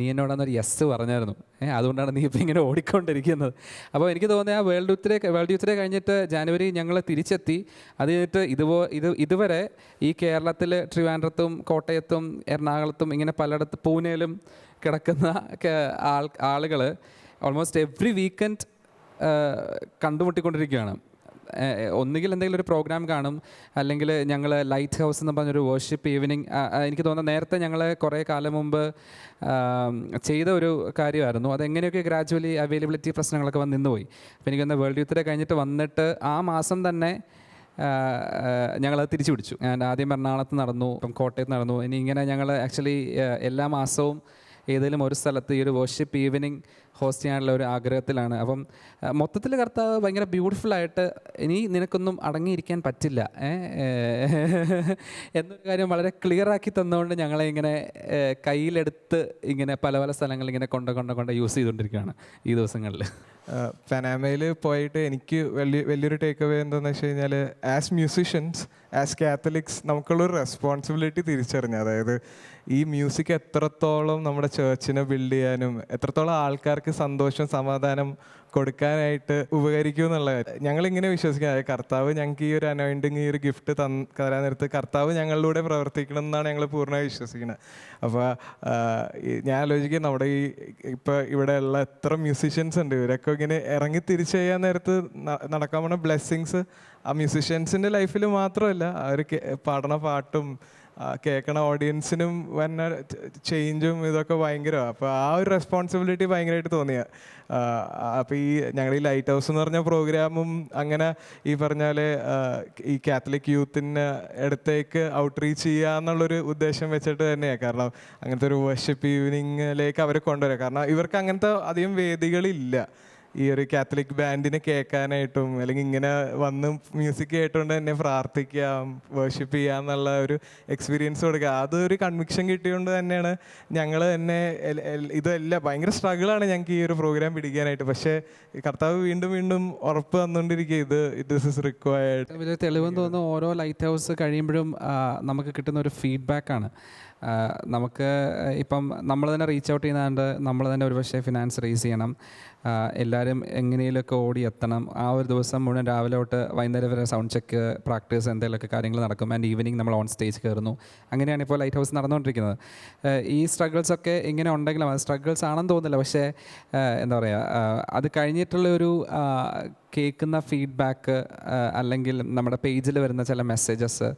Speaker 5: നീ എന്നോടാന്നൊരു യെസ് പറഞ്ഞായിരുന്നു. ഏഹ് അതുകൊണ്ടാണ് നീ ഇപ്പോൾ ഇങ്ങനെ ഓടിക്കൊണ്ടിരിക്കുന്നത്. അപ്പോൾ എനിക്ക് തോന്നുന്നത് ആ വേൾഡ് യൂത്തിലെ വേൾഡ് യൂത്തിലെ കഴിഞ്ഞിട്ട് ജാനുവരി ഞങ്ങൾ തിരിച്ചെത്തി. അത് കഴിഞ്ഞിട്ട് ഇതുപോ ഇത് ഇതുവരെ ഈ കേരളത്തിൽ ട്രിവാൻഡ്രത്തും കോട്ടയത്തും എറണാകുളത്തും ഇങ്ങനെ പലയിടത്ത് പൂനെയിലും കിടക്കുന്ന ആൾ ആളുകൾ ഓൾമോസ്റ്റ് എവ്രി വീക്കെൻഡ് കണ്ടുമുട്ടിക്കൊണ്ടിരിക്കുകയാണ്. ഒന്നുകിൽ എന്തെങ്കിലും ഒരു പ്രോഗ്രാം കാണും അല്ലെങ്കിൽ ഞങ്ങൾ ലൈറ്റ് ഹൗസ് എന്ന് പറഞ്ഞൊരു വർഷിപ്പ് ഈവനിങ് എനിക്ക് തോന്നുന്നു നേരത്തെ ഞങ്ങൾ കുറേ കാലം മുമ്പ് ചെയ്ത ഒരു കാര്യമായിരുന്നു. അതെങ്ങനെയൊക്കെ ഗ്രാജുവലി അവൈലബിലിറ്റി പ്രശ്നങ്ങളൊക്കെ വന്ന് നിന്നുപോയി. അപ്പോൾ എനിക്ക് തോന്നുന്നു വേൾഡ് യൂത്തിലെ കഴിഞ്ഞിട്ട് വന്നിട്ട് ആ മാസം തന്നെ ഞങ്ങളത് തിരിച്ചു പിടിച്ചു ഞാൻ ആദ്യം എറണാകുളത്ത് നടന്നു ഇപ്പം കോട്ടയത്ത് നടന്നു. ഇനി ഇങ്ങനെ ഞങ്ങൾ ആക്ച്വലി എല്ലാ മാസവും ഏതെങ്കിലും ഒരു സ്ഥലത്ത് ഈ ഒരു വർഷിപ്പ് ഈവനിങ് ഹോസ്റ്റ് ചെയ്യാനുള്ള ഒരു ആഗ്രഹത്തിലാണ്. അപ്പം മൊത്തത്തിൽ കർത്താവ് ഭയങ്കര ബ്യൂട്ടിഫുള്ളായിട്ട് ഇനി നിനക്കൊന്നും അടങ്ങിയിരിക്കാൻ പറ്റില്ല. എന്നൊരു കാര്യം വളരെ ക്ലിയർ ആക്കി തന്നുകൊണ്ട് ഞങ്ങളെ ഇങ്ങനെ കയ്യിലെടുത്ത് ഇങ്ങനെ പല പല സ്ഥലങ്ങളിൽ ഇങ്ങനെ കൊണ്ട് കൊണ്ട് കൊണ്ട് യൂസ് ചെയ്തുകൊണ്ടിരിക്കുകയാണ് ഈ ദിവസങ്ങളിൽ.
Speaker 3: പനാമയിൽ പോയിട്ട് എനിക്ക് വലിയ വലിയൊരു ടേക്ക് അവേ എന്താണെന്ന് വെച്ച് കഴിഞ്ഞാൽ ആസ് മ്യൂസിഷ്യൻസ് ആസ് കാത്തലിക്സ് നമുക്കുള്ളൊരു റെസ്പോൺസിബിലിറ്റി തിരിച്ചറിഞ്ഞു. അതായത് ഈ മ്യൂസിക് എത്രത്തോളം നമ്മുടെ ചേർച്ചിനെ ബിൽഡ് ചെയ്യാനും എത്രത്തോളം ആൾക്കാർക്ക് സന്തോഷം സമാധാനം കൊടുക്കാനായിട്ട് ഉപകരിക്കും എന്നുള്ള കാര്യം. ഞങ്ങളിങ്ങനെ വിശ്വസിക്കുക അതായത് കർത്താവ് ഞങ്ങൾക്ക് ഈ ഒരു അനോയിന്റിങ് ഈ ഒരു ഗിഫ്റ്റ് തന്ന തരാൻ നേരത്ത് കർത്താവ് ഞങ്ങളിലൂടെ പ്രവർത്തിക്കണം എന്നാണ് ഞങ്ങൾ പൂർണമായി വിശ്വസിക്കുന്നത്. അപ്പോൾ ഞാൻ ആലോചിക്കുക നമ്മുടെ ഈ ഇപ്പോൾ ഇവിടെ ഉള്ള എത്ര മ്യൂസിഷ്യൻസ് ഉണ്ട്. ഇവരൊക്കെ ഇങ്ങനെ ഇറങ്ങി തിരിച്ചു ചെയ്യാൻ നേരത്ത് നടക്കാൻ പോണ ബ്ലെസ്സിങ്സ് ആ മ്യൂസിഷ്യൻസിന്റെ ലൈഫിൽ മാത്രമല്ല. അവർ പാടണ പാട്ടും കേൾക്കണ ഓഡിയൻസിനും വന്ന ചേഞ്ചും ഇതൊക്കെ ഭയങ്കരമാണ് അപ്പോൾ ആ ഒരു റെസ്പോൺസിബിലിറ്റി ഭയങ്കരമായിട്ട് തോന്നിയ. അപ്പോൾ ഈ ഞങ്ങൾ ഈ ലൈറ്റ് ഹൗസ് എന്ന് പറഞ്ഞ പ്രോഗ്രാമും അങ്ങനെ ഈ പറഞ്ഞാൽ ഈ കാത്തലിക് യൂത്തിന് ഔട്ട് റീച്ച് ചെയ്യുക എന്നുള്ളൊരു ഉദ്ദേശം വെച്ചിട്ട് തന്നെയാണ് കാരണം അങ്ങനത്തെ ഒരു വർഷിപ്പ് ഈവനിങ്ങിലേക്ക് അവരെ കൊണ്ടുവരിക കാരണം ഇവർക്ക് അങ്ങനത്തെ അധികം വേദികളില്ല. ഈ ഒരു കാത്തലിക് ബാൻഡിനെ കേൾക്കാനായിട്ടും അല്ലെങ്കിൽ ഇങ്ങനെ വന്ന് മ്യൂസിക് കേട്ടുകൊണ്ട് തന്നെ പ്രാർത്ഥിക്കാം വേർഷിപ്പ് ചെയ്യാം എന്നുള്ള ഒരു എക്സ്പീരിയൻസ് കൊടുക്കുക. അതൊരു കൺവിക്ഷൻ കിട്ടിയതുകൊണ്ട് തന്നെയാണ് ഞങ്ങൾ തന്നെ ഇതെല്ലാം ഭയങ്കര സ്ട്രഗിളാണ് ഞങ്ങൾക്ക് ഈ ഒരു പ്രോഗ്രാം പിടിക്കാനായിട്ട്. പക്ഷേ കർത്താവ് വീണ്ടും വീണ്ടും ഉറപ്പ് തന്നുകൊണ്ടിരിക്കുക ഇത് ദിസ് ഇസ് റിക്വയർഡ്
Speaker 5: വലിയ തെളിവെന്ന് തോന്നുന്നു ഓരോ ലൈറ്റ് ഹൗസ് കഴിയുമ്പോഴും നമുക്ക് കിട്ടുന്ന ഒരു ഫീഡ്ബാക്കാണ് നമുക്ക് ഇപ്പം നമ്മൾ തന്നെ റീച്ച് ഔട്ട് ചെയ്യുന്നതുകൊണ്ട് നമ്മൾ തന്നെ ഒരുപക്ഷെ ഫിനാൻസ് റേസ് ചെയ്യണം. എല്ലാവരും എങ്ങനെയൊക്കെ ഓടി എത്തണം. ആ ഒരു ദിവസം മുഴുവൻ രാവിലെ തൊട്ട് വൈകുന്നേരം വരെ സൗണ്ട് ചെക്ക് പ്രാക്ടീസ് എന്തെങ്കിലുമൊക്കെ കാര്യങ്ങൾ നടക്കും. ആൻഡ് ഈവനിങ് നമ്മൾ ഓൺ സ്റ്റേജ് കയറുന്നു അങ്ങനെയാണ് ഇപ്പോൾ ലൈറ്റ് ഹൗസ് നടന്നുകൊണ്ടിരിക്കുന്നത് ഈ സ്ട്രഗിൾസ് ഒക്കെ ഇങ്ങനെ ഉണ്ടെങ്കിലും സ്ട്രഗിൾസ് ആണെന്ന് തോന്നുന്നില്ല. പക്ഷേ എന്താ പറയുക അത് കഴിഞ്ഞിട്ടുള്ള ഒരു കേൾക്കുന്ന ഫീഡ്ബാക്ക് അല്ലെങ്കിൽ നമ്മുടെ പേജിൽ വരുന്ന ചില മെസ്സേജസ്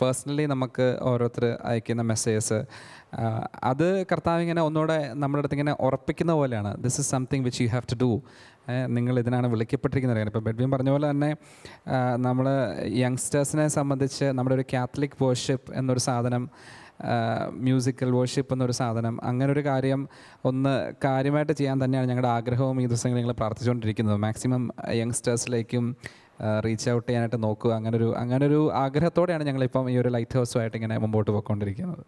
Speaker 5: പേഴ്സണലി നമുക്ക് ഓരോരുത്തർ അയക്കുന്ന മെസ്സേജസ് അത് കർത്താവ് ഇങ്ങനെ ഒന്നുകൂടെ നമ്മുടെ അടുത്ത് ഇങ്ങനെ ഉറപ്പിക്കുന്ന പോലെയാണ്. This is something which you have to do നിങ്ങൾ ഇതിനാണ് വിളിക്കപ്പെട്ടിരിക്കുന്നത്. ഇപ്പോൾ ബെഡ്വിൻ പറഞ്ഞ പോലെ തന്നെ നമ്മൾ യങ്സ്റ്റേഴ്സിനെ സംബന്ധിച്ച് നമ്മുടെ ഒരു കാത്തലിക് വേർഷിപ്പ് എന്നൊരു സാധനം മ്യൂസിക്കൽ വർഷിപ്പ് എന്നൊരു സാധനം. അങ്ങനെ ഒരു കാര്യം ഒന്ന് കാര്യമായിട്ട് ചെയ്യാൻ തന്നെയാണ് ഞങ്ങളുടെ ആഗ്രഹവും ഈ ദിവസങ്ങളിൽ ഞങ്ങൾ പ്രാർത്ഥിച്ചുകൊണ്ടിരിക്കുന്നത്. മാക്സിമം യങ്സ്റ്റേഴ്സിലേക്കും റീച്ച് ഔട്ട് ചെയ്യാനായിട്ട് നോക്കുക. അങ്ങനൊരു അങ്ങനൊരു ആഗ്രഹത്തോടെയാണ് ഞങ്ങളിപ്പം ഈ ഒരു ലൈറ്റ് ഹൗസുമായിട്ട് ഇങ്ങനെ മുമ്പോട്ട് പോയിക്കൊണ്ടിരിക്കുന്നത്.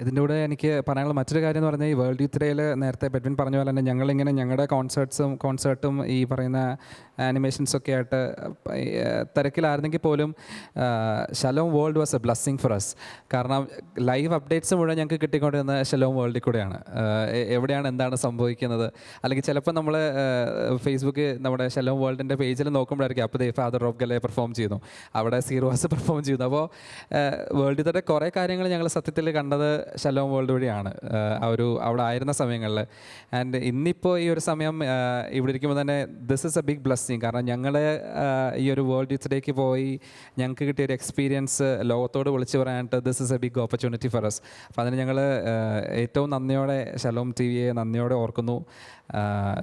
Speaker 5: ഇതിന്റെ കൂടെ എനിക്ക് പറയാനുള്ള മറ്റൊരു കാര്യം എന്ന് പറഞ്ഞാൽ ഈ വേൾഡ് യൂത്ത് ഡേയിൽ നേരത്തെ ബെഡ്വിൻ പറഞ്ഞ പോലെ തന്നെ ഞങ്ങളിങ്ങനെ ഞങ്ങളുടെ കോൺസേർട്സും കോൺസേർട്ടും ഈ പറയുന്ന ആനിമേഷൻസൊക്കെ ആയിട്ട് തിരക്കിലായിരുന്നെങ്കിൽ പോലും Shalom World was a blessing for us കാരണം ലൈവ് അപ്ഡേറ്റ്സ് മുഴുവൻ ഞങ്ങൾക്ക് കിട്ടിക്കൊണ്ടിരുന്ന ശലോം വേൾഡിൽ കൂടെയാണ്. എവിടെയാണ് എന്താണ് സംഭവിക്കുന്നത്? അല്ലെങ്കിൽ ചിലപ്പോൾ നമ്മൾ ഫേസ്ബുക്ക് നമ്മുടെ ശലോം വേൾഡിന്റെ പേജിൽ നോക്കുമ്പോഴായിരിക്കും അപ്പോൾ ഫാദർ ഓഫ് ഗലെ പെർഫോം ചെയ്യുന്നു. അവിടെ സീറോസ് പെർഫോം ചെയ്യുന്നു. അപ്പോൾ വേൾഡ് തന്നെ കുറേ കാര്യങ്ങൾ ഞങ്ങൾ സത്യത്തിൽ കണ്ടത് ശലോം വേൾഡ് വഴിയാണ്. ആ, ഒരു അവിടെ ആയിരുന്ന സമയങ്ങളിൽ. ആൻഡ് ഇന്നിപ്പോൾ ഈ ഒരു സമയം ഇവിടെ ഇരിക്കുമ്പോൾ തന്നെ this is a big blessing കാരണം ഞങ്ങൾ ഈ ഒരു വേൾഡ് യൂത്തിലേക്ക് പോയി ഞങ്ങൾക്ക് കിട്ടിയ ഒരു എക്സ്പീരിയൻസ് ലോകത്തോട് വിളിച്ചു പറയാനായിട്ട് this is a big opportunity for us. അപ്പോൾ അതിന് ഞങ്ങൾ ഏറ്റവും നന്ദിയോടെ ശലോം ടി വിയെ നന്ദിയോടെ ഓർക്കുന്നു.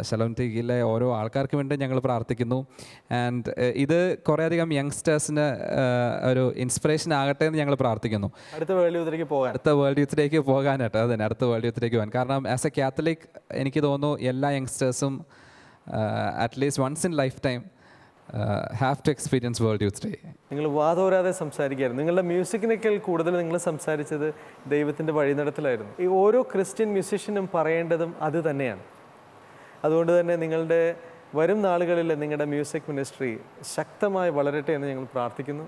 Speaker 5: ശലോം ടി വിയിലെ ഓരോ ആൾക്കാർക്ക് വേണ്ടി ഞങ്ങൾ പ്രാർത്ഥിക്കുന്നു. ആൻഡ് ഇത് കുറേയധികം യങ്സ്റ്റേഴ്സിന് ഒരു ഇൻസ്പിറേഷൻ ആകട്ടെ എന്ന് ഞങ്ങൾ പ്രാർത്ഥിക്കുന്നു.
Speaker 1: അടുത്ത വേൾഡ് യൂത്തിലേക്ക് പോകാൻ.
Speaker 5: അടുത്ത വേൾഡ് യൂത്തിലേക്ക് പോകാനായിട്ട് അത് തന്നെ അടുത്ത വേൾഡ് യൂത്തിലേക്ക് പോകാൻ. കാരണം ആസ് എ കാത്തലിക് എനിക്ക് തോന്നുന്നു എല്ലാ യങ്സ്റ്റേഴ്സും at least once in lifetime have to experience World Youth Day
Speaker 1: നിങ്ങൾ വാതോരാതെ സംസാരിക്കുകയായിരുന്നു. നിങ്ങളുടെ മ്യൂസിക്കിനേക്കാൾ കൂടുതൽ നിങ്ങൾ സംസാരിച്ചത് ദൈവത്തിന്റെ വഴിനടത്തലായിരുന്നു. ഈ ഓരോ ക്രിസ്ത്യൻ മ്യൂസിഷ്യനും പറയേണ്ടതും അത് തന്നെയാണ്. അതുകൊണ്ട് തന്നെ നിങ്ങളുടെ വരും നാളുകളിൽ നിങ്ങളുടെ മ്യൂസിക് മിനിസ്ട്രി ശക്തമായി വളരട്ടെ എന്ന് ഞങ്ങൾ പ്രാർത്ഥിക്കുന്നു.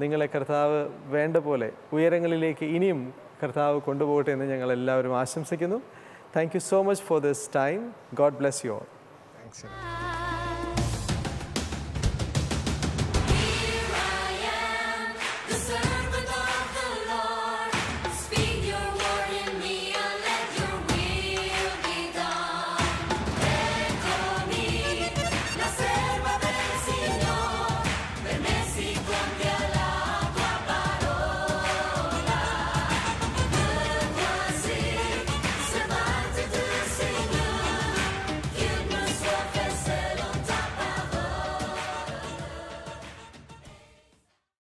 Speaker 1: നിങ്ങളെ കർത്താവ് വേണ്ട പോലെ ഉയരങ്ങളിലേക്ക് ഇനിയും കർത്താവ് കൊണ്ടുപോകട്ടെ എന്ന് ഞങ്ങൾ എല്ലാവരും ആശംസിക്കുന്നു. Thank you so much for this time God bless you all
Speaker 7: thanks